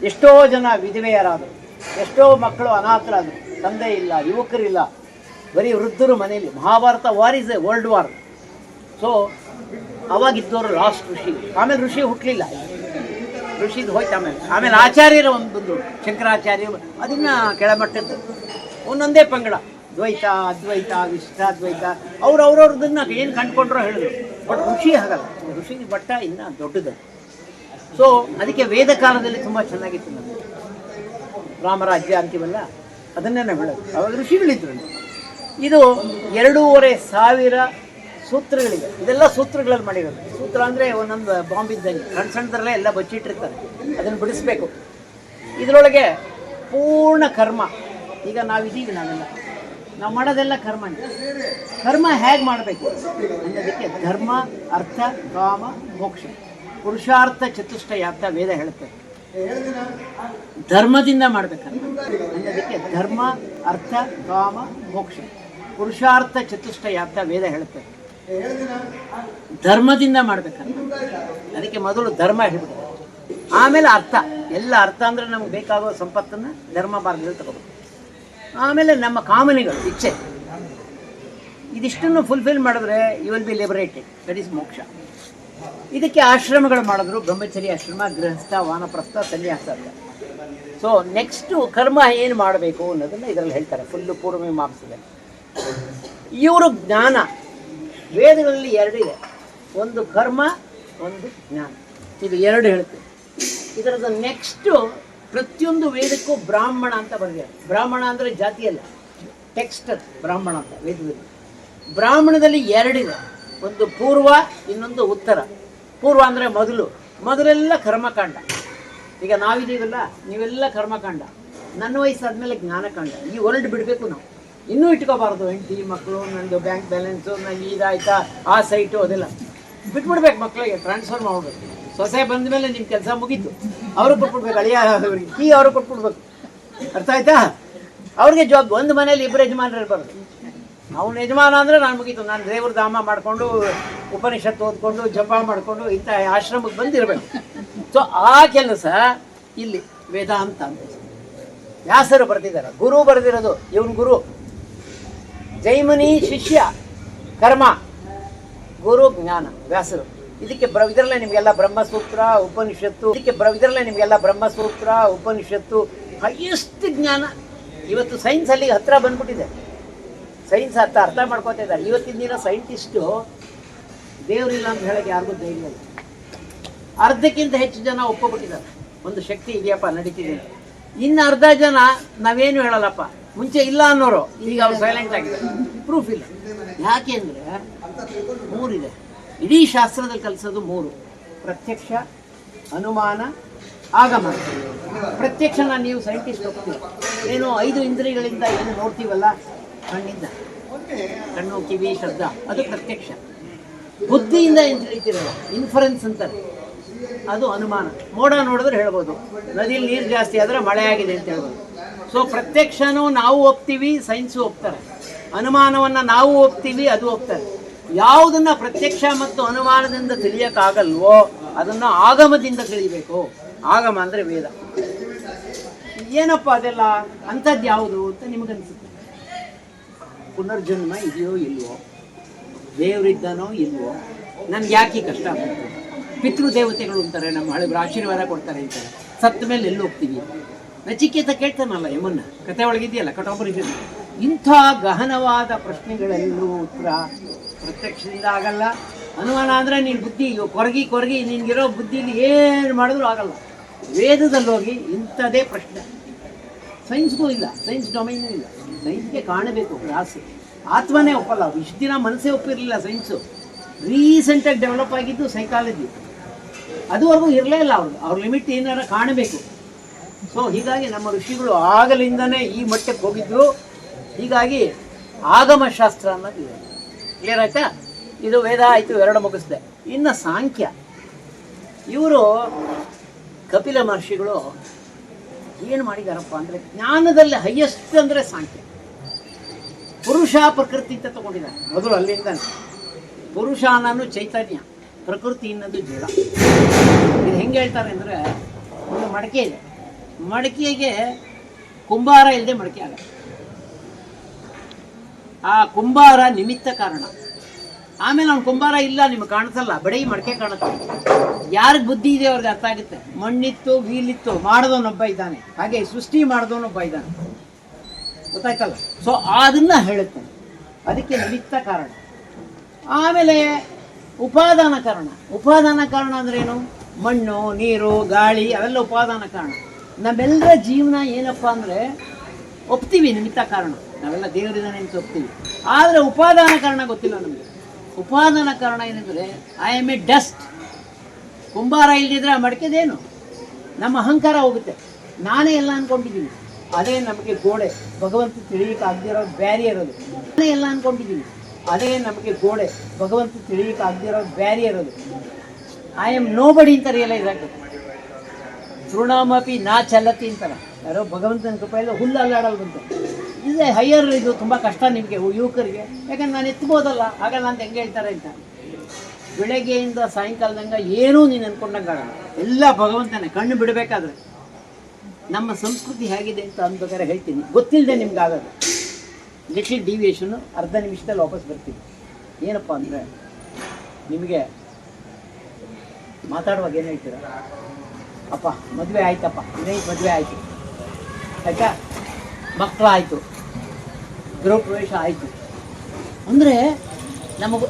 ಎಷ್ಟೋ ಜನ ವಿಧವೆಯರಾದರು, ಎಷ್ಟೋ ಮಕ್ಕಳು ಅನಾಥರಾದರು, ತಂದೆ ಇಲ್ಲ, ಯುವಕರಿಲ್ಲ. ಬರೀ ವೃದ್ಧರು ಮನೆಯಲ್ಲಿ. Mahabharata war is a world war so ಅವಾಗಿದ್ದವರು last ಋಷಿ. ಆಮೇಲೆ ಋಷಿ ಹುಟ್ಟಲಿಲ್ಲ ಋಷಿದು ಹೋಯ್ತು ಆಮೇಲೆ. ಆಮೇಲೆ ಆಚಾರ್ಯರ ಒಂದು ಬಂದು ಶಂಕರಾಚಾರ್ಯ ಅದನ್ನ ಕೆಳಮಟ್ಟದ್ದು. ಒಂದೊಂದೇ ಪಂಗಡ. ದ್ವೈತ, ಅದ್ವೈತ ವಿಶಿಷ್ಟಾದ್ವೈತ ಅವ್ರು ಅವ್ರವ್ರದನ್ನ ಏನು ಕಂಡುಕೊಂಡ್ರೋ ಹೇಳಿದ್ರು. ಬಟ್ ಋಷಿ ಹಾಗಲ್ಲ. ಋಷಿ ಬಟ್ಟ ಇನ್ನ ದೊಡ್ಡದು. ಸೊ ಅದಕ್ಕೆ ವೇದ ಕಾಲದಲ್ಲಿ ತುಂಬ ಚೆನ್ನಾಗಿತ್ತು ನಮಗೆ ರಾಮರಾಜ್ಯ ಅಂತೀವಲ್ಲ, ಅದನ್ನೇ ನಾವು ಹೇಳೋದು. ಅವಾಗ ಋಷಿಗಳಿದ್ರು. ಇದು ಎರಡೂವರೆ ಸಾವಿರ ಸೂತ್ರಗಳಿವೆ ಇದೆಲ್ಲ ಸೂತ್ರಗಳಲ್ಲಿ ಮಾಡಿರೋದು. ಸೂತ್ರ ಅಂದರೆ ಒಂದೊಂದು ಬಾಂಬ್ ಇದ್ದಂಗೆ. ಸಣ್ಣ ಸಣ್ಣದರಲ್ಲೇ ಎಲ್ಲ ಬಚ್ಚಿಟ್ಟಿರ್ತಾರೆ. ಅದನ್ನು ಬಿಡಿಸ್ಬೇಕು. ಇದರೊಳಗೆ ಪೂರ್ಣ ಕರ್ಮ. ಈಗ ನಾವಿದ್ದೀವಿ ನಾವೆಲ್ಲ. ನಾವು ಮಾಡೋದೆಲ್ಲ ಕರ್ಮ ಕರ್ಮ ಹೇಗೆ ಮಾಡಬೇಕು? ಅನ್ನೋದಕ್ಕೆ ಧರ್ಮ, ಅರ್ಥ, ಕಾಮ, ಮೋಕ್ಷ. ಪುರುಷಾರ್ಥ ಚತುಷ್ಟಯ ಅಂತ ವೇದ ಹೇಳುತ್ತೆ. ಧರ್ಮದಿಂದ ಮಾಡಬೇಕು ಅನ್ನೋದಕ್ಕೆ ಧರ್ಮ, ಅರ್ಥ, ಕಾಮ, ಮೋಕ್ಷ. ಪುರುಷಾರ್ಥ ಚತುಷ್ಟಯ ಅಂತ ವೇದ ಹೇಳುತ್ತೆ. ಧರ್ಮದಿಂದ ಮಾಡ್ಬೇಕಂತ ಅದಕ್ಕೆ ಮೊದಲು ಧರ್ಮ ಹೇಳ್ಬಿಟ್ಟು ಆಮೇಲೆ ಅರ್ಥ. ಎಲ್ಲ ಅರ್ಥ ಅಂದ್ರೆ ನಮ್ಗೆ ಬೇಕಾಗುವ ಸಂಪತ್ತನ್ನ ಧರ್ಮ ಮಾರ್ಗದಲ್ಲಿ ತಗೋಬೇಕು. ಆಮೇಲೆ ನಮ್ಮ ಕಾಮನೆಗಳು, ಇಚ್ಛೆ. ಇದಿಷ್ಟನ್ನು ಫುಲ್ಫಿಲ್ ಮಾಡಿದ್ರೆ you will be liberated that is moksha. ಇದಕ್ಕೆ ಆಶ್ರಮಗಳು ಮಾಡಿದ್ರು. ಬ್ರಹ್ಮಚರ್ಯ ಆಶ್ರಮ, ಗೃಹಸ್ಥ, ವಾನಪ್ರಸ್ಥ, ಸನ್ಯಾಸ ಸೊ ನೆಕ್ಸ್ಟು ಕರ್ಮ ಏನು ಮಾಡಬೇಕು ಅನ್ನೋದನ್ನು ಇದರಲ್ಲಿ ಹೇಳ್ತಾರೆ. ಫುಲ್ಲು ಮಾಪ್ಸಿದೆ ಇವರು ಜ್ಞಾನ. ವೇದಗಳಲ್ಲಿ ಎರಡಿದೆ ಒಂದು ಕರ್ಮ, ಒಂದು ಜ್ಞಾನ. ಇದು ಎರಡು ಹೇಳುತ್ತೆ ಇದರದ ನೆಕ್ಸ್ಟು ಪ್ರತಿಯೊಂದು ವೇದಕ್ಕೂ ಬ್ರಾಹ್ಮಣ ಅಂತ ಬರೆದಿದೆ ಬ್ರಾಹ್ಮಣ ಅಂದರೆ ಜಾತಿ ಅಲ್ಲ. ಟೆಕ್ಸ್ಟ್ ಬ್ರಾಹ್ಮಣ ಅಂತ, ವೇದದಲ್ಲಿ. ಬ್ರಾಹ್ಮಣದಲ್ಲಿ ಎರಡಿದೆ ಒಂದು ಪೂರ್ವ, ಇನ್ನೊಂದು ಉತ್ತರ. ಪೂರ್ವ ಅಂದರೆ ಮೊದಲು. ಮೊದಲೆಲ್ಲ ಕರ್ಮಕಾಂಡ. ಈಗ ನಾವಿದೀವಲ್ಲ ನೀವೆಲ್ಲ ಕರ್ಮಕಾಂಡ. ನನ್ನ ವಯಸ್ಸಾದ್ಮೇಲೆ ಜ್ಞಾನಕಾಂಡ. ಈ ಹೊರಡು ಬಿಡಬೇಕು ನಾವು. ಇನ್ನೂ ಇಟ್ಕೋಬಾರ್ದು, ಹೆಂಡತಿ ಮಕ್ಕಳು ನಂದು ಬ್ಯಾಂಕ್ ಬ್ಯಾಲೆನ್ಸು ನಂಗೆ ಇದಾಯ್ತಾ, ಆ ಸೈಟು ಅದೆಲ್ಲ. ಬಿಟ್ಬಿಡ್ಬೇಕು ಮಕ್ಕಳಿಗೆ ಟ್ರಾನ್ಸ್ಫರ್ ಮಾಡಬೇಕು ಸೊಸೆ ಬಂದ ಮೇಲೆ ನಿಮ್ಮ ಕೆಲಸ ಮುಗೀತು. ಅವರು ಕೊಟ್ಬಿಡ್ಬೇಕು, ಅಳಿಯ ಅವ್ರಿಗೆ. ಕೀ ಅವರು ಕೊಟ್ಬಿಡ್ಬೇಕು. ಅರ್ಥ ಆಯ್ತಾ? ಅವ್ರಿಗೆ ಜಾಬ್ ಒಂದು ಮನೇಲಿ ಇಬ್ಬರು ಯಜಮಾನರು ಇರಬಾರ್ದು. ಅವನು ಯಜಮಾನ ಅಂದರೆ ನಾನು ಮುಗೀತು. ನಾನು ದೇವ್ರ ಧಾಮ ಮಾಡಿಕೊಂಡು ಉಪನಿಷತ್ತು ಓದ್ಕೊಂಡು, ಜಪ ಮಾಡಿಕೊಂಡು, ಇಂಥ ಆಶ್ರಮಕ್ಕೆ ಬಂದಿರಬೇಕು. ಸೊ ಆ ಕೆಲಸ ಇಲ್ಲಿ ವೇದಾಂತ ಅಂತ. ವ್ಯಾಸರು ಬರೆದಿದ್ದಾರೆ ಗುರು ಬರೆದಿರೋದು. ಇವನು ಗುರು ಜೈಮನಿ ಶಿಷ್ಯ, ಕರ್ಮ, ಗುರು, ಜ್ಞಾನ, ವ್ಯಾಸರು. ಇದಕ್ಕೆ ಬ್ರ, ಇದರಲ್ಲೇ ನಿಮಗೆಲ್ಲ ಬ್ರಹ್ಮಸೂತ್ರ, ಉಪನಿಷತ್ತು, ಇದಕ್ಕೆ ಬ್ರ, ಇದರಲ್ಲೇ ನಿಮಗೆಲ್ಲ ಬ್ರಹ್ಮಸೂತ್ರ, ಉಪನಿಷತ್ತು, ಹೈಯೆಸ್ಟ್ ಜ್ಞಾನ. ಇವತ್ತು ಸೈನ್ಸ್ ಅಲ್ಲಿ ಹತ್ರ ಬಂದ್ಬಿಟ್ಟಿದೆ. ಸೈನ್ಸ್ ಅರ್ಥ ಅರ್ಥ ಮಾಡ್ಕೋತಾ ಇದ್ದಾರೆ. ಇವತ್ತಿನ ದಿನ ಸೈಂಟಿಸ್ಟು ದೇವರಿಲ್ಲ ಅಂತ ಹೇಳಕ್ಕೆ ಯಾರಿಗೂ ಧೈರ್ಯ ಇಲ್ಲ. ಅರ್ಧಕ್ಕಿಂತ ಹೆಚ್ಚು ಜನ ಒಪ್ಪಬಿಟ್ಟಿದ್ದಾರೆ ಒಂದು ಶಕ್ತಿ ಇದೆಯಪ್ಪ, ನಡೀತಿದೆ. ಇನ್ನು ಅರ್ಧ ಜನ ನಾವೇನು ಹೇಳಲ್ಲಪ್ಪ? ಮುಂಚೆ ಇಲ್ಲ ಅನ್ನೋರು. ಈಗ ಅವ್ರು ಸೈಲೆಂಟ್ ಆಗಿದ್ದಾರೆ ಪ್ರೂಫ್ ಇಲ್ಲ. ಯಾಕೆ ಅಂದರೆ ಮೂರಿದೆ. ಇಡೀ ಶಾಸ್ತ್ರದಲ್ಲಿ ಕಲಿಸೋದು ಮೂರು. ಪ್ರತ್ಯಕ್ಷ, ಅನುಮಾನ, ಆಗಮ. ಪ್ರತ್ಯಕ್ಷನ ನೀವು ಸೈಂಟಿಸ್ಟ್ ಹೋಗ್ತೀವಿ ಏನು ಐದು ಇಂದ್ರಿಯಗಳಿಂದ ಏನು ನೋಡ್ತೀವಲ್ಲ? ಕಣ್ಣಿಂದ. ಕಣ್ಣು, ಕಿವಿ, ಶಬ್ದ. ಅದು ಪ್ರತ್ಯಕ್ಷ. ಬುದ್ಧಿಯಿಂದ ಏನು ತಿಳಿತೀರಲ್ಲ ಇನ್ಫರೆನ್ಸ್ ಅಂತಾರೆ. ಅದು ಅನುಮಾನ. ಮೋಡ ನೋಡಿದ್ರೆ ಹೇಳ್ಬೋದು. ನದಿಯಲ್ಲಿ ನೀರು ಜಾಸ್ತಿ ಆದರೆ ಮಳೆ ಆಗಿದೆ ಅಂತ ಹೇಳ್ಬೋದು. ಸೊ ಪ್ರತ್ಯಕ್ಷನೂ ನಾವು ಒಪ್ತೀವಿ ಸೈನ್ಸು ಒಪ್ತಾರೆ. ಅನುಮಾನವನ್ನು ನಾವು ಒಪ್ತೀವಿ ಅದು ಒಪ್ತಾರೆ. ಯಾವುದನ್ನು ಪ್ರತ್ಯಕ್ಷ ಮತ್ತು ಅನುಮಾನದಿಂದ ತಿಳಿಯೋಕ್ಕಾಗಲ್ವೋ ಅದನ್ನು ಆಗಮದಿಂದ ತಿಳಿಬೇಕು. ಆಗಮ ಅಂದರೆ ವೇದ. ಏನಪ್ಪ ಅದೆಲ್ಲ? ಅಂಥದ್ದು ಯಾವುದು ಅಂತ ನಿಮಗನ್ಸುತ್ತೆ. ಪುನರ್ಜನ್ಮ ಇದೆಯೋ ಇಲ್ವೋ? ದೇವರಿದ್ದಾನೋ ಇಲ್ವೋ? ನನ್ಗೆ ಯಾಕೆ ಕಷ್ಟ ಆಗ್ತದೆ? ಪಿತೃ ದೇವತೆಗಳು ಅಂತಾರೆ ನಮ್ಮ ಹಳೆಬ್ರು ಆಶೀರ್ವಾದ ಕೊಡ್ತಾರೆ ಅಂತಾರೆ. ಸತ್ತ ಮೇಲೆ ಎಲ್ಲಿ ಹೋಗ್ತೀವಿ ನಚಿಕೇತ ಕೇಳ್ತಾನಲ್ಲ ಯಮನ್ನ. ಕತೆ ಒಳಗಿದೆಯಲ್ಲ ಕಠೋಪನಿಷತ್ತು ಇಂಥ ಗಹನವಾದ ಪ್ರಶ್ನೆಗಳೆಲ್ಲೂ ಉತ್ತರ ಪ್ರತ್ಯಕ್ಷದಿಂದ ಆಗಲ್ಲ ಅನುಮಾನ ಅಂದರೆ ನೀನು ಬುದ್ಧಿ ಕೊರಗಿ ಕೊರಗಿ, ನಿನ್ಗಿರೋ ಬುದ್ಧಿಲಿ ಏನು ಮಾಡಿದ್ರು ಆಗಲ್ಲ. ವೇದದಲ್ಲಿ ಹೋಗಿ ಇಂಥದೇ ಪ್ರಶ್ನೆ. ಸೈನ್ಸ್ಗೂ ಇಲ್ಲ, ಸೈನ್ಸ್ ಡೊಮೈನೂ ಇಲ್ಲ. ಸೈನ್ಸ್ಗೆ ಕಾಣಬೇಕು ಕ್ಲಾಸ್ ಆತ್ಮನೇ ಒಪ್ಪಲ್ಲ ಇಷ್ಟು ದಿನ ಮನಸ್ಸೇ ಒಪ್ಪಿರಲಿಲ್ಲ ಸೈನ್ಸು. ರೀಸೆಂಟಾಗಿ ಡೆವಲಪ್ ಆಗಿದ್ದು ಸೈಕಾಲಜಿ ಅದುವರೆಗೂ ಇರಲೇ ಇಲ್ಲ ಅವ್ರು. ಅವ್ರ ಲಿಮಿಟ್ ಏನಾರ ಕಾಣಬೇಕು. ಸೊ ಹೀಗಾಗಿ ನಮ್ಮ ಋಷಿಗಳು ಆಗಲಿಂದನೇ ಈ ಮಟ್ಟಕ್ಕೆ ಹೋಗಿದ್ರು. ಹೀಗಾಗಿ ಆಗಮ ಶಾಸ್ತ್ರ ಅನ್ನೋದಿದೆ ಕ್ಲಿಯರ್ ಆಯ್ತಾ? ಇದು ವೇದ ಆಯಿತು, ಎರಡು ಮುಗಿಸ್ದೆ. ಇನ್ನು ಸಾಂಖ್ಯ. ಇವರು ಕಪಿಲ ಮಹರ್ಷಿಗಳು ಏನು ಮಾಡಿದಾರಪ್ಪ ಅಂದರೆ ಜ್ಞಾನದಲ್ಲಿ ಹೈಯೆಸ್ಟ್ ಅಂದರೆ ಸಾಂಖ್ಯ. ಪುರುಷ ಪ್ರಕೃತಿ ಅಂತ ತಗೊಂಡಿದ್ದಾರೆ. ಮೊದಲು ಅಲ್ಲಿಂದ ಪುರುಷ ಅನ್ನೋದು ಚೈತನ್ಯ, ಪ್ರಕೃತಿ ಇನ್ನೊಂದು ಜೀವ. ಇದು ಹೆಂಗೆ ಹೇಳ್ತಾರೆ ಅಂದರೆ ಒಂದು ಮಡಕೆ ಇದೆ. ಮಡಕೆಗೆ ಕುಂಬಾರ ಇಲ್ಲದೆ ಮಡಕೆ ಆಗಲ್ಲ. ಆ ಕುಂಬಾರ ನಿಮಿತ್ತ ಕಾರಣ. ಆಮೇಲೆ ಅವ್ನು ಕುಂಬಾರ ಇಲ್ಲ, ನಿಮ್ಗೆ ಕಾಣಿಸಲ್ಲ, ಬಡೈ ಮಡಕೆ ಕಾಣುತ್ತೆ. ಯಾರಿಗೆ ಬುದ್ಧಿ ಇದೆ ಅವ್ರಿಗೆ ಅರ್ಥ ಆಗುತ್ತೆ. ಮಣ್ಣಿತ್ತು, ವೀಲಿತ್ತು, ಮಾಡಿದವನೊಬ್ಬ ಇದ್ದಾನೆ. ಹಾಗೆ ಸೃಷ್ಟಿ ಮಾಡಿದವನೊಬ್ಬ ಇದ್ದಾನೆ. ಗೊತ್ತಾಯ್ತಲ್ಲ? ಸೊ ಅದನ್ನ ಹೇಳುತ್ತೆ. ಅದಕ್ಕೆ ನಿಮಿತ್ತ ಕಾರಣ. ಆಮೇಲೆ ಉಪಾದಾನ ಕಾರಣ. ಉಪಾದಾನ ಕಾರಣ ಅಂದ್ರೆ ಏನು? ಮಣ್ಣು, ನೀರು, ಗಾಳಿ, ಅವೆಲ್ಲ ಉಪಾದಾನ ಕಾರಣ. ನಮ್ಮೆಲ್ಲರ ಜೀವನ ಏನಪ್ಪ ಅಂದ್ರೆ ಒಪ್ತೀವಿ ನಿಮಿತ್ತ ಕಾರಣ. ನಾವೆಲ್ಲ ದೇವರಿಂದ ಅಂತ ಒಪ್ತೀವಿ. ಆದರೆ ಉಪಾದಾನ ಕಾರಣ ಗೊತ್ತಿಲ್ಲ ನಮಗೆ. ಉಪಾದಾನ ಕಾರಣ ಏನಂದ್ರೆ ಐ ಆಮ್ ಎ ಡಸ್ಟ್ ಕುಂಬಾರ ಇಲ್ದಿದ್ರೆ ಆ ಮಡಕೆದೇನು? ನಮ್ಮ ಅಹಂಕಾರ ಹೋಗುತ್ತೆ. ನಾನೇ ಎಲ್ಲ ಅಂದ್ಕೊಂಡಿದ್ದೀನಿ ಅದೇ ನಮಗೆ ಗೋಡೆ. ಭಗವಂತ ತಿಳಿಯಕ್ಕೆ ಆಗದಿರೋ ಬ್ಯಾರಿಯರ್ ಅದು. ನಾನೇ ಎಲ್ಲ ಅಂದ್ಕೊಂಡಿದ್ದೀನಿ ಅದೇ ನಮಗೆ ಗೋಡೆ. ಭಗವಂತ ತಿಳಿಯಕ್ಕೆ ಆಗದಿರೋ ಬ್ಯಾರಿಯರ್ ಅದು. ಐ ಆಮ್ ನೋ ಬಡಿ ಅಂತ ರಿಯಲೈಸ್ ಆಗ್ತದೆ. ತೃಣಮಪಿ ನಾ ಚಲತಿ ಅಂತಾರೆ. ಯಾರೋ ಭಗವಂತನ ಕೃಪೆಯಲ್ಲಿ ಹುಲ್ಲು ಅಲ್ಲಾಡಲ್ ಇದೆ ಹೈಯರ್ ಇದು ತುಂಬ ಕಷ್ಟ ನಿಮಗೆ ಯುವಕರಿಗೆ. ಯಾಕಂದ್ರೆ ನಾನು ಎತ್ಬೋದಲ್ಲ, ಆಗ ನಾನು ಹೆಂಗೆ ಹೇಳ್ತಾರೆ ಅಂತ. ಬೆಳಗ್ಗೆಯಿಂದ ಸಾಯಂಕಾಲದಂಗೆ ಏನೂ ನೀನು ಅನ್ಕೊಂಡಂಗಾಗಲ್ಲ ಎಲ್ಲ ಭಗವಂತನೇ, ಕಣ್ಣು ಬಿಡಬೇಕಾದ್ರೆ. ನಮ್ಮ ಸಂಸ್ಕೃತಿ ಹೇಗಿದೆ ಅಂತ ಅನ್ಬೇಕಾದ್ರೆ ಹೇಳ್ತೀನಿ. ಗೊತ್ತಿಲ್ಲದೆ ನಿಮ್ಗೆ ಆಗೋದು. ಲಿಟಲ್ ಡಿವಿಯೇಷನ್ನು ಅರ್ಧ ನಿಮಿಷದಲ್ಲಿ ವಾಪಸ್ ಬರ್ತೀನಿ. ಏನಪ್ಪ ಅಂದರೆ, ನಿಮಗೆ ಮಾತಾಡುವಾಗ ಏನು ಹೇಳ್ತೀರಾ? ಅಪ್ಪ, ಮದುವೆ ಆಯ್ತಪ್ಪ. ಇದೇ ಮದುವೆ ಆಯಿತು. ಆಯ್ತಾ? ಮಕ್ಕಳಾಯಿತು ಗೃಹ ಪ್ರವೇಶ ಆಯಿತು. ಅಂದರೆ ನಮಗೆ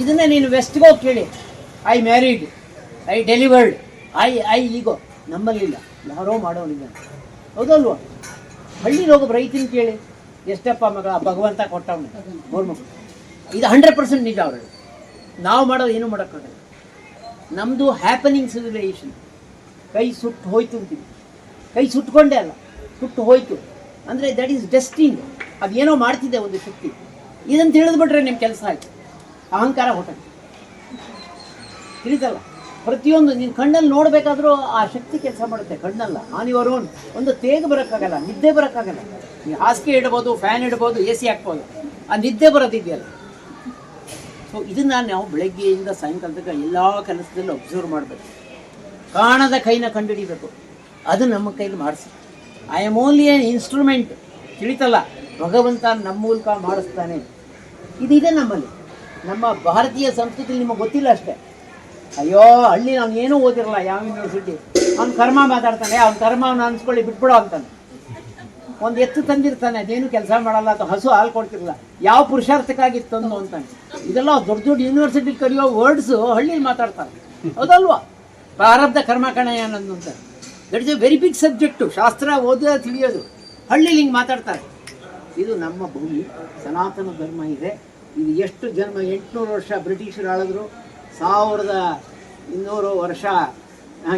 ಇದನ್ನೇ ನೀನು ವೆಸ್ಟ್ಗೆ ಹೋಗಿ ಕೇಳಿ. I married I delivered I I ego ನಮ್ಮಲ್ಲಿಲ್ಲ ಯಾರೋ ಮಾಡೋನಿಲ್ಲ ಹೌದಲ್ವ? ಹಳ್ಳಿಲಿ ಹೋಗೋ ರೈತಿನ ಕೇಳಿ. ಎಷ್ಟಪ್ಪ ಮಗಳ? ಭಗವಂತ ಕೊಟ್ಟವನು. ಮೂರು ಇದು ಹಂಡ್ರೆಡ್ ಪರ್ಸೆಂಟ್ ನಿಜ ಅವರಲ್ಲಿ ನಾವು ಮಾಡೋದು ಏನು ಮಾಡೋಕ್ಕಾಗಲ್ಲ. ನಮ್ಮದು ಹ್ಯಾಪನಿಂಗ್ ಸಿವಿಲೈಸೇಷನ್ ಕೈ ಸುಟ್ಟು ಹೋಯ್ತು ಅಂತೀವಿ ಕೈ ಸುಟ್ಕೊಂಡೆ ಅಲ್ಲ, ಸುಟ್ಟು ಹೋಯ್ತು. ಅಂದರೆ ದಟ್ ಈಸ್ ಡೆಸ್ಟಿಂಗ್ ಅದೇನೋ ಮಾಡ್ತಿದ್ದೆ ಒಂದು ಶಕ್ತಿ. ಇದನ್ನು ತಿಳಿದ್ಬಿಟ್ರೆ ನಿಮ್ಮ ಕೆಲಸ ಆಯಿತು. ಅಹಂಕಾರ ಹೊಟ್ಟೆ. ತಿಳಿತಲ್ಲ? ಪ್ರತಿಯೊಂದು ನೀನು ಕಣ್ಣಲ್ಲಿ ನೋಡಬೇಕಾದ್ರೂ ಆ ಶಕ್ತಿ ಕೆಲಸ ಮಾಡುತ್ತೆ. ಕಣ್ಣಲ್ಲ ಆನ್ ಯುವರ್ ಓನ್ ಒಂದು ತೇಗ ಬರೋಕ್ಕಾಗಲ್ಲ, ನಿದ್ದೆ ಬರೋಕ್ಕಾಗಲ್ಲ. ನೀವು ಹಾಸಿಗೆ ಇಡ್ಬೋದು ಫ್ಯಾನ್ ಇಡ್ಬೋದು ಎ ಸಿ ಹಾಕ್ಬೋದು. ಆ ನಿದ್ದೆ ಬರೋದಿದೆಯಲ್ಲ. ಸೊ ಇದನ್ನು ನಾವು ಬೆಳಗ್ಗೆಯಿಂದ ಸಾಯಂಕಾಲದಾಗ ಎಲ್ಲ ಕೆಲಸದಲ್ಲೂ ಅಬ್ಸರ್ವ್ ಮಾಡಬೇಕು. ಕಾಣದ ಕೈನ ಕಂಡುಹಿಡಿಬೇಕು. ಅದು ನಮ್ಮ ಕೈಲಿ ಮಾಡಿಸಿ. I am only an instrument ತಿಳಿತಲ್ಲ, ಭಗವಂತ ನಮ್ಮ ಮೂಲಕ ಮಾಡಿಸ್ತಾನೆ. ಇದಿದೆ ನಮ್ಮಲ್ಲಿ. ನಮ್ಮ ಭಾರತೀಯ ಸಂಸ್ಕೃತಿ ನಿಮಗೆ ಗೊತ್ತಿಲ್ಲ ಅಷ್ಟೇ. ಅಯ್ಯೋ, ಹಳ್ಳಿ ನಾನು ಏನೂ ಓದಿರಲ್ಲ, ಯಾವ ಯೂನಿವರ್ಸಿಟಿ ಅವ್ನು ಕರ್ಮ ಮಾತಾಡ್ತಾನೆ, ಅವ್ನ ಕರ್ಮ ಅವ್ನು ಅನ್ಸ್ಕೊಳ್ಳಿ, ಬಿಟ್ಬಿಡೋ ಅಂತಾನೆ. ಒಂದು ಎತ್ತು ತಂದಿರ್ತಾನೆ, ಅದೇನು ಕೆಲಸ ಮಾಡಲ್ಲ ಅಥವಾ ಹಸು ಹಾಲು ಕೊಡ್ತಿರಲ್ಲ. ಯಾವ ಪುರುಷಾರ್ಥಕ್ಕಾಗಿ ತಂದು ಅಂತಾನೆ. ಇದೆಲ್ಲ ದೊಡ್ಡ ದೊಡ್ಡ ಯೂನಿವರ್ಸಿಟಿ ಕರೆಯೋ ವರ್ಡ್ಸು ಹಳ್ಳಿಲಿ ಮಾತಾಡ್ತಾರೆ. ಹೌದಲ್ವಾ ಪ್ರಾರಬ್ಧ ಕರ್ಮ ಕಣಯ ಅನ್ನೋದು ಅಂತ. That is a very big subject ಶಾಸ್ತ್ರ ಓದೋ ತಿಳಿಯೋದು. ಹಳ್ಳಿಲಿ ಹಿಂಗೆ ಮಾತಾಡ್ತಾರೆ. ಇದು ನಮ್ಮ ಭೂಮಿ, ಸನಾತನ ಧರ್ಮ ಇದೆ. ಇದು ಎಷ್ಟು ಜನ್ಮ, ಎಂಟುನೂರು ವರ್ಷ ಬ್ರಿಟಿಷರು ಆಳಿದ್ರು. ಸಾವಿರದ ಇನ್ನೂರು ವರ್ಷ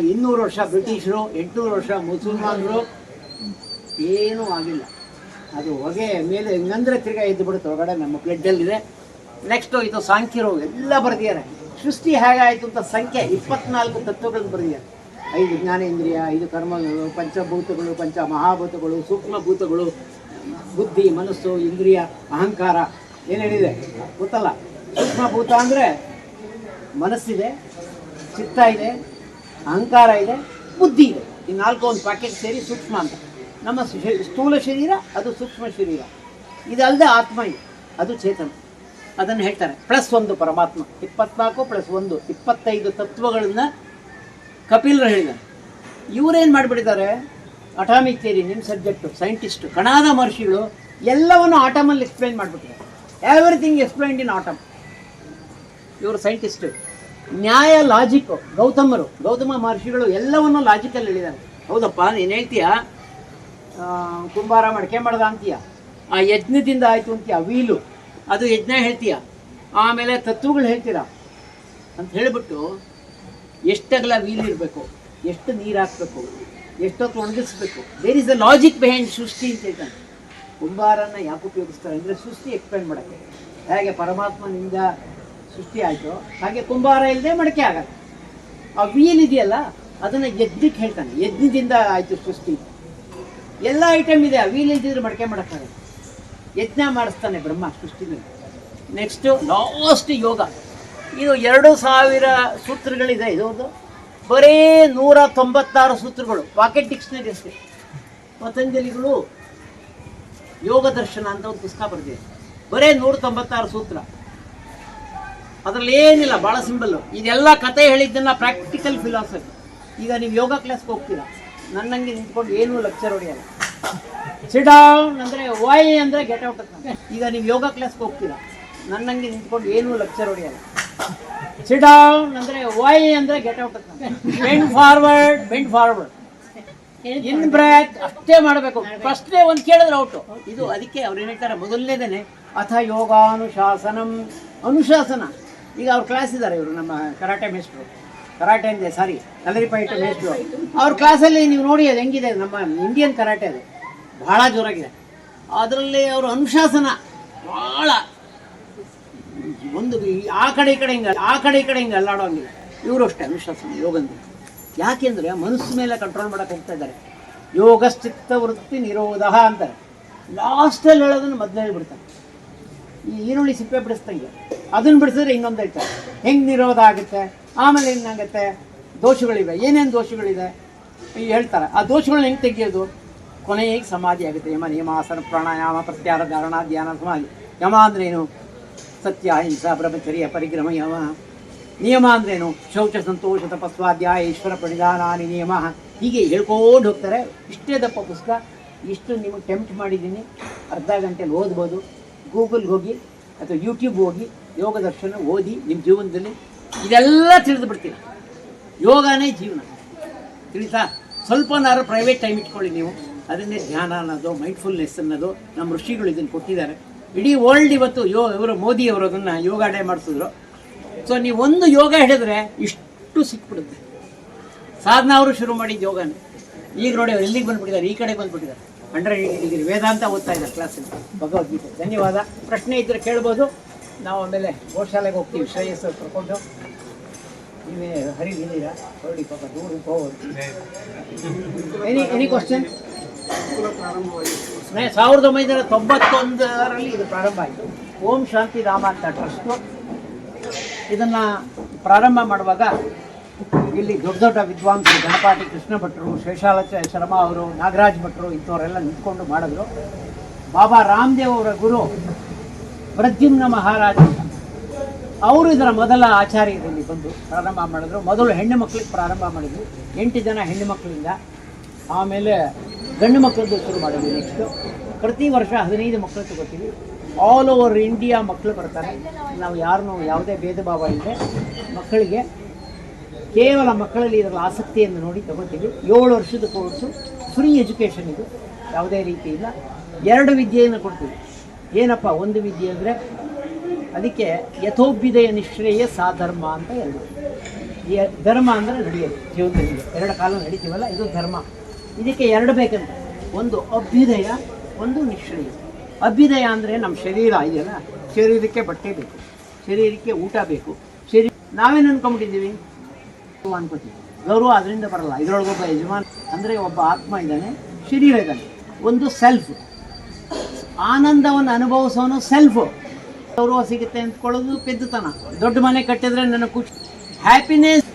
ಇನ್ನೂರು ವರ್ಷ ಬ್ರಿಟಿಷರು, ಎಂಟುನೂರು ವರ್ಷ ಮುಸಲ್ಮಾನರು. ಏನೂ ಆಗಿಲ್ಲ. ಅದು ಹೊಗೆ ಮೇಲೆ ಹಿಂಗಂದ್ರೆ ತಿರ್ಗಾ ಎದ್ದು ಬಿಡುತ್ತೆ. ಹೊರಗಡೆ ನಮ್ಮ ಬ್ಲಡ್ಡಲ್ಲಿದೆ ನೆಕ್ಸ್ಟು ಇದು ಸಾಂಖ್ಯರು ಎಲ್ಲ ಬರೆದಿದ್ದಾರೆ. ಸೃಷ್ಟಿ ಹೇಗಾಯಿತು ಅಂತ ಸಂಖ್ಯೆ ಇಪ್ಪತ್ನಾಲ್ಕು ತತ್ವಗಳನ್ನು ಬರೆದಿದೆ. ಐದು ಜ್ಞಾನೇಂದ್ರಿಯ, ಐದು ಕರ್ಮಗಳು, ಪಂಚಭೂತಗಳು ಪಂಚ ಮಹಾಭೂತಗಳು ಸೂಕ್ಷ್ಮಭೂತಗಳು, ಬುದ್ಧಿ, ಮನಸ್ಸು, ಇಂದ್ರಿಯ, ಅಹಂಕಾರ ಏನೇನಿದೆ ಗೊತ್ತಲ್ಲ? ಸೂಕ್ಷ್ಮಭೂತ ಅಂದರೆ ಮನಸ್ಸಿದೆ, ಚಿತ್ತ ಇದೆ, ಅಹಂಕಾರ ಇದೆ, ಬುದ್ಧಿ ಇದೆ. ಈ ನಾಲ್ಕು ಒಂದು ಪ್ಯಾಕೆಟ್ ಸೇರಿ ಸೂಕ್ಷ್ಮ ಅಂತ. ನಮ್ಮ ಸ್ಥೂಲ ಶರೀರ, ಅದು ಸೂಕ್ಷ್ಮ ಶರೀರ. ಇದಲ್ಲದೆ ಆತ್ಮ ಇದೆ. ಅದು ಚೇತನ. ಅದನ್ನು ಹೇಳ್ತಾರೆ. ಪ್ಲಸ್ ಒಂದು ಪರಮಾತ್ಮ. ಇಪ್ಪತ್ನಾಲ್ಕು ಪ್ಲಸ್ ಒಂದು. ಇಪ್ಪತ್ತೈದು ತತ್ವಗಳನ್ನು ಕಪಿಲರು ಹೇಳಿದ್ದಾರೆ. ಇವರೇನು ಮಾಡಿಬಿಟ್ಟಿದ್ದಾರೆ? ಅಟಾಮಿಕ್ ಥಿಯರಿ ನಿಮ್ಮ ಸಬ್ಜೆಕ್ಟು ಸೈಂಟಿಸ್ಟು ಕಣಾದ ಮಹರ್ಷಿಗಳು ಎಲ್ಲವನ್ನು ಆಟಮಲ್ಲಿ ಎಕ್ಸ್ಪ್ಲೈನ್ ಮಾಡಿಬಿಟ್ಟಿದ್ದಾರೆ ಎವ್ರಿಥಿಂಗ್ ಎಕ್ಸ್ಪ್ಲೈನ್ಡ್ ಇನ್ ಆಟಮ್ ಇವರು ಸೈಂಟಿಸ್ಟು ನ್ಯಾಯ ಲಾಜಿಕ್ ಗೌತಮರು, ಗೌತಮ ಮಹರ್ಷಿಗಳು ಎಲ್ಲವನ್ನು ಲಾಜಿಕಲ್ಲಿ ಹೇಳಿದ್ದಾರೆ. ಹೌದಪ್ಪ, ನೀನು ಹೇಳ್ತೀಯ? ಕುಂಬಾರ ಮಡಕೆ ಮಾಡ್ದ ಅಂತೀಯ? ಆ ಯಜ್ಞದಿಂದ ಆಯಿತು ಅಂತೀಯ? ವೀಲು. ಅದು ಯಜ್ಞ ಹೇಳ್ತೀಯ. ಆಮೇಲೆ ತತ್ವಗಳು ಹೇಳ್ತೀರಾ. ಅಂತ ಹೇಳಿಬಿಟ್ಟು ಎಷ್ಟಗಲ ವೀಲ್ ಇರಬೇಕು, ಎಷ್ಟು ನೀರು ಹಾಕಬೇಕು, ಎಷ್ಟೊತ್ತು ಒಣಗಿಸ್ಬೇಕು. There is a logic behind ಸೃಷ್ಟಿ ಅಂತ ಹೇಳ್ತಾನೆ. ಕುಂಬಾರನ್ನ ಯಾಕೆ ಉಪಯೋಗಿಸ್ತಾರೆ ಅಂದರೆ ಸೃಷ್ಟಿ ಎಕ್ಸ್ಪ್ಲೇನ್ ಮಾಡೋಕ್ಕೆ. ಹೇಗೆ ಪರಮಾತ್ಮನಿಂದ ಸೃಷ್ಟಿ ಆಯಿತು, ಹಾಗೆ ಕುಂಬಾರ ಇಲ್ಲದೆ ಮಡಕೆ ಆಗಲ್ಲ ಆ ವೀಲ್ ಇದೆಯಲ್ಲ, ಅದನ್ನು ಯಜ್ಞಕ್ಕೆ ಹೇಳ್ತಾನೆ. ಯಜ್ಞದಿಂದ ಆಯಿತು ಸೃಷ್ಟಿ. ಎಲ್ಲ ಐಟಮ್ ಇದೆ, ಆ ವೀಲ್ ಇಲ್ದಿದ್ರೆ ಮಡಕೆ ಮಾಡೋಕ್ಕಾಗಲ್ಲ. ಯಜ್ಞ ಮಾಡಿಸ್ತಾನೆ ಬ್ರಹ್ಮ ಸೃಷ್ಟಿನಲ್ಲಿ. ನೆಕ್ಸ್ಟು ಲಾಸ್ಟ್ ಯೋಗ. ಇದು ಎರಡು ಸಾವಿರ ಸೂತ್ರಗಳಿದೆ. ಇದೊಂದು ಬರೀ ನೂರ ತೊಂಬತ್ತಾರು ಸೂತ್ರಗಳು. ಪಾಕೆಟ್ ಡಿಕ್ಷನರಿ ಅಷ್ಟೇ ಪತಂಜಲಿಗಳು ಯೋಗ ದರ್ಶನ ಅಂತ ಒಂದು ಪುಸ್ತಕ ಬರೆದಿದೆ. ಬರೇ ನೂರ ತೊಂಬತ್ತಾರು ಸೂತ್ರ. ಅದರಲ್ಲಿ ಏನಿಲ್ಲ ಭಾಳ ಸಿಂಪಲ್ಲು ಇದೆಲ್ಲ ಕತೆ ಹೇಳಿದ್ದನ್ನ ಪ್ರಾಕ್ಟಿಕಲ್ ಫಿಲಾಸಫಿ ಈಗ ನೀವು ಯೋಗ ಕ್ಲಾಸ್ಗೆ ಹೋಗ್ತೀರಾ? ನನ್ನಂಗೆ ನಿಂತ್ಕೊಂಡು ಏನೂ ಲೆಕ್ಚರ್ ಹೊಡೆಯಲ್ಲ. ಸಿಟ್ ಡೌನ್ ಅಂದರೆ ವೈ ಅಂದರೆ ಗೆಟ್ ಔಟ್ ಅಂತ. ಈಗ ನೀವು ಯೋಗ ಕ್ಲಾಸ್ಗೆ ಹೋಗ್ತೀರಾ? ನನ್ನಂಗೆ ನಿಂತ್ಕೊಂಡು ಏನೂ ಲೆಕ್ಚರ್ ಹೊಡೆಯಲ್ಲ. ಸಿಟ್ ಅಂದ್ರೆ ಅಂದರೆ ವೈ ಅಂದರೆ ಗೆಟ್ ಔಟ್ ಅಂತ. Bend forward bend forward in back ಅಷ್ಟೇ ಮಾಡಬೇಕು. ಫಸ್ಟೇ ಒಂದು ಕೇಳಿದ್ರೆ ಔಟು. ಇದು ಅದಕ್ಕೆ ಅವ್ರು ಏನು ಹೇಳ್ತಾರೆ ಮೊದಲನೇದೇನೆ ಅಥ ಯೋಗಾನುಶಾಸನಂ ಅನುಶಾಸನ. ಈಗ ಅವ್ರು ಕ್ಲಾಸ್ ಇದ್ದಾರೆ ಇವರು ನಮ್ಮ ಕರಾಟೆ ಮೇಸ್ಟ್ರು ಕರಾಟೆ ಅಂದೆ ಸಾರಿ ಕಲರಿಪೈಟ್ ಮೇಸ್ಟ್ರು ಅವ್ರ ಕ್ಲಾಸಲ್ಲಿ ನೀವು ನೋಡಿ ಅದು ಹೆಂಗಿದೆ ನಮ್ಮ ಇಂಡಿಯನ್ ಕರಾಟೆ ಅದು. ಭಾಳ ಜೋರಾಗಿದೆ. ಅದರಲ್ಲಿ ಅವರು ಅನುಶಾಸನ ಭಾಳ ಒಂದು ಆ ಕಡೆ ಈ ಕಡೆ ಹಿಂಗೆ, ಆ ಕಡೆ ಈ ಕಡೆ ಹಿಂಗೆ ಅಲ್ಲಾಡೋಂಗಿಲ್ಲ ಇವರು ಅಷ್ಟೇ ಅನುಶಾಸನ ಯೋಗಂದು ಯಾಕೆಂದ್ರೆ ಮನಸ್ಸು ಮೇಲೆ ಕಂಟ್ರೋಲ್ ಮಾಡೋಕೆ ಹೋಗ್ತಾ ಇದ್ದಾರೆ. ಯೋಗಶ್ಚಿತ್ತ ವೃತ್ತಿ ನಿರೋಧ ಅಂತಾರೆ. ಲಾಸ್ಟಲ್ಲಿ ಹೇಳೋದನ್ನು ಮೊದಲೇ ಹೇಳ್ಬಿಡ್ತಾರೆ. ಈ ಈರುಳ್ಳಿ ಸಿಪ್ಪೆ ಬಿಡಿಸ್ದಂಗೆ. ಅದನ್ನು ಬಿಡಿಸಿದ್ರೆ ಇನ್ನೊಂದು ಹೇಳ್ತಾರೆ ಹೆಂಗೆ ನಿರೋಧ ಆಗುತ್ತೆ? ಆಮೇಲೆ ಏನಾಗುತ್ತೆ ದೋಷಗಳಿವೆ. ಏನೇನು ದೋಷಗಳಿದೆ? ಹೇಳ್ತಾರೆ. ಆ ದೋಷಗಳನ್ನ ಹೆಂಗೆ ತೆಗಿಯೋದು? ಕೊನೆಗೆ ಸಮಾಧಿ ಆಗುತ್ತೆ ಯಮ ನಿಯಮಾಸನ ಪ್ರಾಣಾಯಾಮ ಪ್ರತ್ಯಾರ ಧಾರಣ, ಧ್ಯಾನ, ಸಮಾಧಿ. ಯಮ ಅಂದ್ರೇನು ಸತ್ಯ ಅಹಿಂಸಾ ಬ್ರಹ್ಮಚರ್ಯ ಪರಿಗ್ರಮ ಯಮ. ನಿಯಮ ಅಂದ್ರೇನು ಶೌಚ, ಸಂತೋಷ ತಪಸ್ವಾಧ್ಯಾಯ ಈಶ್ವರ ಪ್ರಣಿಧಾನಾನಿ ನಿಯಮ. ಹೀಗೆ ಹೇಳ್ಕೊಂಡು ಹೋಗ್ತಾರೆ. ಇಷ್ಟೇ ದಪ್ಪ ಪುಸ್ತಕ. ಇಷ್ಟು ನಿಮಗೆ ಟೆಂಪ್ಟ್ ಮಾಡಿದ್ದೀನಿ. ಅರ್ಧ ಗಂಟೆಯಲ್ಲಿ ಓದ್ಬೋದು. ಗೂಗಲ್ಗೆ ಹೋಗಿ ಅಥವಾ ಯೂಟ್ಯೂಬ್ ಹೋಗಿ ಯೋಗ ದರ್ಶನ ಓದಿ ನಿಮ್ಮ ಜೀವನದಲ್ಲಿ ಇದೆಲ್ಲ ತಿಳಿದು ಬಿಡ್ತೀರ ಯೋಗನೇ ಜೀವನ. ತಿಳಿತಾ? ಸ್ವಲ್ಪನಾರು ಪ್ರೈವೇಟ್ ಟೈಮ್ ಇಟ್ಕೊಳ್ಳಿ ನೀವು. ಅದನ್ನೇ ಧ್ಯಾನ ಅನ್ನೋದು ಮೈಂಡ್ಫುಲ್ನೆಸ್ ಅನ್ನೋದು ನಮ್ಮ ಋಷಿಗಳು ಇದನ್ನು ಕೊಟ್ಟಿದ್ದಾರೆ. ಇಡೀ ವರ್ಲ್ಡ್ ಇವತ್ತು ಯೋ ಇವರು ಮೋದಿ ಅವರು ಅದನ್ನು ಯೋಗ ಡೇ ಮಾಡಿಸಿದ್ರು. ಸೊ ನೀವು ಒಂದು ಯೋಗ ಹಿಡಿದ್ರೆ ಇಷ್ಟು ಸಿಕ್ಬಿಡುತ್ತೆ. ಸಾಧನ ಅವರು ಶುರು ಮಾಡಿದ ಯೋಗನೇ. ಈಗ ನೋಡಿ ಅವ್ರು ಎಲ್ಲಿಗೆ ಬಂದ್ಬಿಟ್ಟಿದ್ದಾರೆ? ಈ ಕಡೆ ಬಂದ್ಬಿಟ್ಟಿದ್ದಾರೆ. ಹಂಡ್ರೆಡ್ ಏಯ್ಟಿ ಡಿಗ್ರಿ ವೇದಾಂತ ಓದ್ತಾ ಇದ್ದಾರೆ ಕ್ಲಾಸಲ್ಲಿ ಭಗವದ್ಗೀತೆ. ಧನ್ಯವಾದ. ಪ್ರಶ್ನೆ ಇದ್ದರೆ ಕೇಳ್ಬೋದು. ನಾವು ಆಮೇಲೆ ಗೋಶಾಲೆಗೆ ಹೋಗ್ತೀವಿ. ಶ್ರೇಯಸ್ ಕರ್ಕೊಂಡು. ನೀವೇ ಹರಿದಿದ್ದೀರಾ ಹೊರಡಿ ಪಾಪ ದೂರ ಎನಿ ಎನಿ ಕ್ವಶನ್ ಸಾವಿರದ ಒಂಬೈನೂರ ತೊಂಬತ್ತೊಂದರಲ್ಲಿ ಇದು ಪ್ರಾರಂಭ ಆಯಿತು. ಓಂ ಶಾಂತಿ ರಾಮ ಅಂತ ಟ್ರಸ್ಟು. ಇದನ್ನು ಪ್ರಾರಂಭ ಮಾಡುವಾಗ ಇಲ್ಲಿ ದೊಡ್ಡ ದೊಡ್ಡ ವಿದ್ವಾಂಸರು ಗಣಪಾಟಿ ಕೃಷ್ಣ ಭಟ್ರು ಶೇಷಾಲಚ ಶರ್ಮ ಅವರು, ನಾಗರಾಜ್ ಭಟ್ರು ಇಂಥವರೆಲ್ಲ ನಿಂತ್ಕೊಂಡು ಮಾಡಿದ್ರು. ಬಾಬಾ ರಾಮದೇವ್ ಅವರ ಗುರು ಪ್ರದ್ಯುಮ್ನ ಮಹಾರಾಜ ಅವರು ಇದರ ಮೊದಲ ಆಚಾರ್ಯದಲ್ಲಿ ಬಂದು ಪ್ರಾರಂಭ ಮಾಡಿದ್ರು. ಮೊದಲು ಹೆಣ್ಣು ಮಕ್ಕಳಿಗೆ ಪ್ರಾರಂಭ ಮಾಡಿದ್ರು. ಎಂಟು ಜನ ಹೆಣ್ಣು ಮಕ್ಕಳಿಂದ. ಆಮೇಲೆ ಗಂಡು ಮಕ್ಕಳದ್ದು ಶುರು ಮಾಡಿದ್ವಿ ನೆಕ್ಸ್ಟು ಪ್ರತಿ ವರ್ಷ ಹದಿನೈದು ಮಕ್ಕಳು ತಗೋತೀವಿ. ಆಲ್ ಓವರ್ ಇಂಡಿಯಾ ಮಕ್ಕಳು ಬರ್ತಾರೆ. ನಾವು ಯಾರನ್ನೂ ಯಾವುದೇ ಭೇದ ಭಾವ ಇಲ್ಲದೆ ಮಕ್ಕಳಿಗೆ ಕೇವಲ ಮಕ್ಕಳಲ್ಲಿ ಇದರ ಆಸಕ್ತಿಯನ್ನು ನೋಡಿ ತಗೋತೀವಿ. ಏಳು ವರ್ಷದ ಕೋರ್ಸು ಫ್ರೀ ಎಜುಕೇಷನ್ ಇದು. ಯಾವುದೇ ರೀತಿ ಇಲ್ಲ. ಎರಡು ವಿದ್ಯೆಯನ್ನು ಕೊಡ್ತೀವಿ. ಏನಪ್ಪ ಒಂದು ವಿದ್ಯೆ ಅಂದರೆ ಅದಕ್ಕೆ ಯಥೋಭ್ಯುದಯ ನಿಶ್ರೇಯ ಸಾಧರ್ಮ ಅಂತ ಎರಡು. ಧರ್ಮ ಅಂದರೆ ನಡೆಯೋದು ಜೀವನದಲ್ಲಿ ಎರಡು ಕಾಲ ನಡೀತೀವಲ್ಲ, ಇದು ಧರ್ಮ. ಇದಕ್ಕೆ ಎರಡು ಬೇಕಂತ. ಒಂದು ಅಭ್ಯುದಯ, ಒಂದು ನಿಶ್ಚಯ. ಅಭ್ಯುದಯ ಅಂದರೆ ನಮ್ಮ ಶರೀರ, ಇದೆಯಲ್ಲ? ಶರೀರಕ್ಕೆ ಬಟ್ಟೆ ಬೇಕು. ಶರೀರಕ್ಕೆ ಊಟ ಬೇಕು. ಶರೀರ ನಾವೇನು ಅನ್ಕೊಂಬಿಟ್ಟಿದ್ದೀವಿ ಅನ್ಕೋತೀವಿ. ಗೌರವ ಅದರಿಂದ ಬರಲ್ಲ. ಇದರೊಳಗೊಬ್ಬ ಯಜಮಾನ್ ಅಂದರೆ ಒಬ್ಬ ಆತ್ಮ ಇದ್ದಾನೆ, ಶರೀರ ಇದ್ದಾನೆ. ಒಂದು ಸೆಲ್ಫ್ ಆನಂದವನ್ನು ಅನುಭವಿಸೋನು ಸೆಲ್ಫ್ ಗೌರವ ಸಿಗುತ್ತೆ ಅಂದ್ಕೊಳ್ಳೋದು ಪೆದ್ದುತನ. ದೊಡ್ಡ ಮನೆ ಕಟ್ಟಿದ್ರೆ ನನ್ನ ಖುಷಿ ಹ್ಯಾಪಿನೆಸ್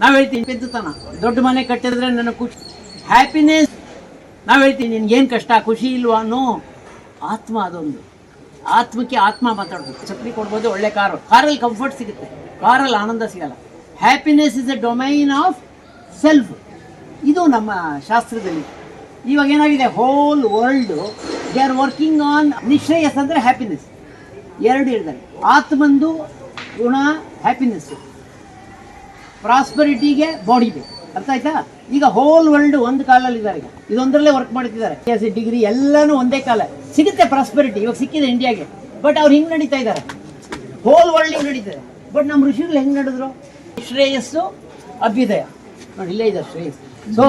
ನಾವು ಹೇಳ್ತೀವಿ ಪೆದ್ದುತನ. ದೊಡ್ಡ ಮನೆ ಕಟ್ಟಿದ್ರೆ ನನ್ನ ಖುಷಿ ಹ್ಯಾಪಿನೆಸ್ ನಾವು ಹೇಳ್ತೀವಿ ನಿನ್ಗೇನು ಕಷ್ಟ, ಖುಷಿ ಇಲ್ವಾ ಅನ್ನೋ ಆತ್ಮ ಅದೊಂದು. ಆತ್ಮಕ್ಕೆ ಆತ್ಮ ಮಾತಾಡ್ಬೇಕು. ಚಪ್ಪಲಿ ಕೊಡ್ಬೋದು, ಒಳ್ಳೆ ಕಾರು. ಕಾರಲ್ಲಿ ಕಂಫರ್ಟ್ ಸಿಗುತ್ತೆ. ಕಾರಲ್ಲಿ ಆನಂದ ಸಿಗಲ್ಲ. Happiness is a domain of self ಇದು ನಮ್ಮ ಶಾಸ್ತ್ರದಲ್ಲಿ. ಇವಾಗ ಏನಾಗಿದೆ? Whole world they are working on nishreyas ಅಂದರೆ ಹ್ಯಾಪಿನೆಸ್ ಎರಡು ಇರ್ತಾರೆ ಆತ್ಮಂದು ಗುಣ ಹ್ಯಾಪಿನೆಸ್ಸು ಪ್ರಾಸ್ಪರಿಟಿಗೆ ಬಾಡಿ ಬೇಕು. ಅರ್ಥ ಆಯ್ತಾ? ಈಗ ಹೋಲ್ ವರ್ಲ್ಡ್ ಒಂದು ಕಾಲಲ್ಲಿ ಇದ್ದಾರೆ ಈಗ. ಇದೊಂದರಲ್ಲೇ ವರ್ಕ್ ಮಾಡ್ತಿದ್ದಾರೆ. ಎಸ್ ಡಿಗ್ರಿ ಎಲ್ಲಾನು ಒಂದೇ ಕಾಲ. ಸಿಗುತ್ತೆ ಪ್ರಾಸ್ಪೆರಿಟಿ ಇವಾಗ ಸಿಕ್ಕಿದೆ ಇಂಡಿಯಾಗೆ ಬಟ್ ಅವ್ರು ಹಿಂಗೆ ನಡೀತಾ ಇದ್ದಾರೆ. ಹೋಲ್ ವರ್ಲ್ಡ್ ಹಿಂಗೆ ನಡೀತಾರೆ ಬಟ್ ನಮ್ಮ ಋಷಿಗಳು ಹೆಂಗೆ ನಡೆದ್ರು? ಶ್ರೇಯಸ್ಸು ಅಭ್ಯುದಯ. ನೋಡಿ, ಇಲ್ಲೇ ಇದೆ ಶ್ರೇಯಸ್ ಸೊ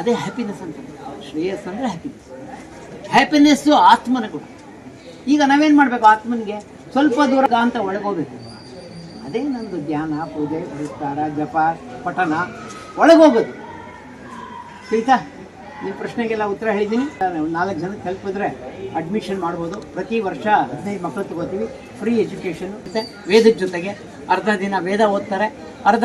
ಅದೇ ಹ್ಯಾಪಿನೆಸ್ ಅಂತ. ಶ್ರೇಯಸ್ ಅಂದರೆ ಹ್ಯಾಪಿನೆಸ್ ಹ್ಯಾಪಿನೆಸ್ಸು ಆತ್ಮನ ಗುಣ. ಈಗ ನಾವೇನು ಮಾಡಬೇಕು ಆತ್ಮನಿಗೆ? ಸ್ವಲ್ಪ ದೂರ ಅಂತ ಒಳಗೋಗ್ಬೇಕು. ಅದೇ ನಂದು ಧ್ಯಾನ, ಪೂಜೆ ಪುರಸ್ಕಾರ ಜಪ ಪಠನ ಒಳಗೋಗೋದು. ತಿಳಿತಾ ನಿಮ್ಮ ಪ್ರಶ್ನೆಗೆಲ್ಲ ಉತ್ತರ ಹೇಳಿದ್ದೀನಿ. ನಾಲ್ಕು ಜನ ತಲುಪಿದ್ರೆ ಅಡ್ಮಿಷನ್ ಮಾಡ್ಬೋದು. ಪ್ರತಿ ವರ್ಷ ಹದಿನೈದು ಮಕ್ಕಳು ತಗೋತೀವಿ. ಫ್ರೀ ಎಜುಕೇಷನ್ ಮತ್ತು ವೇದದ ಜೊತೆಗೆ ಅರ್ಧ ದಿನ ವೇದ ಓದ್ತಾರೆ. ಅರ್ಧ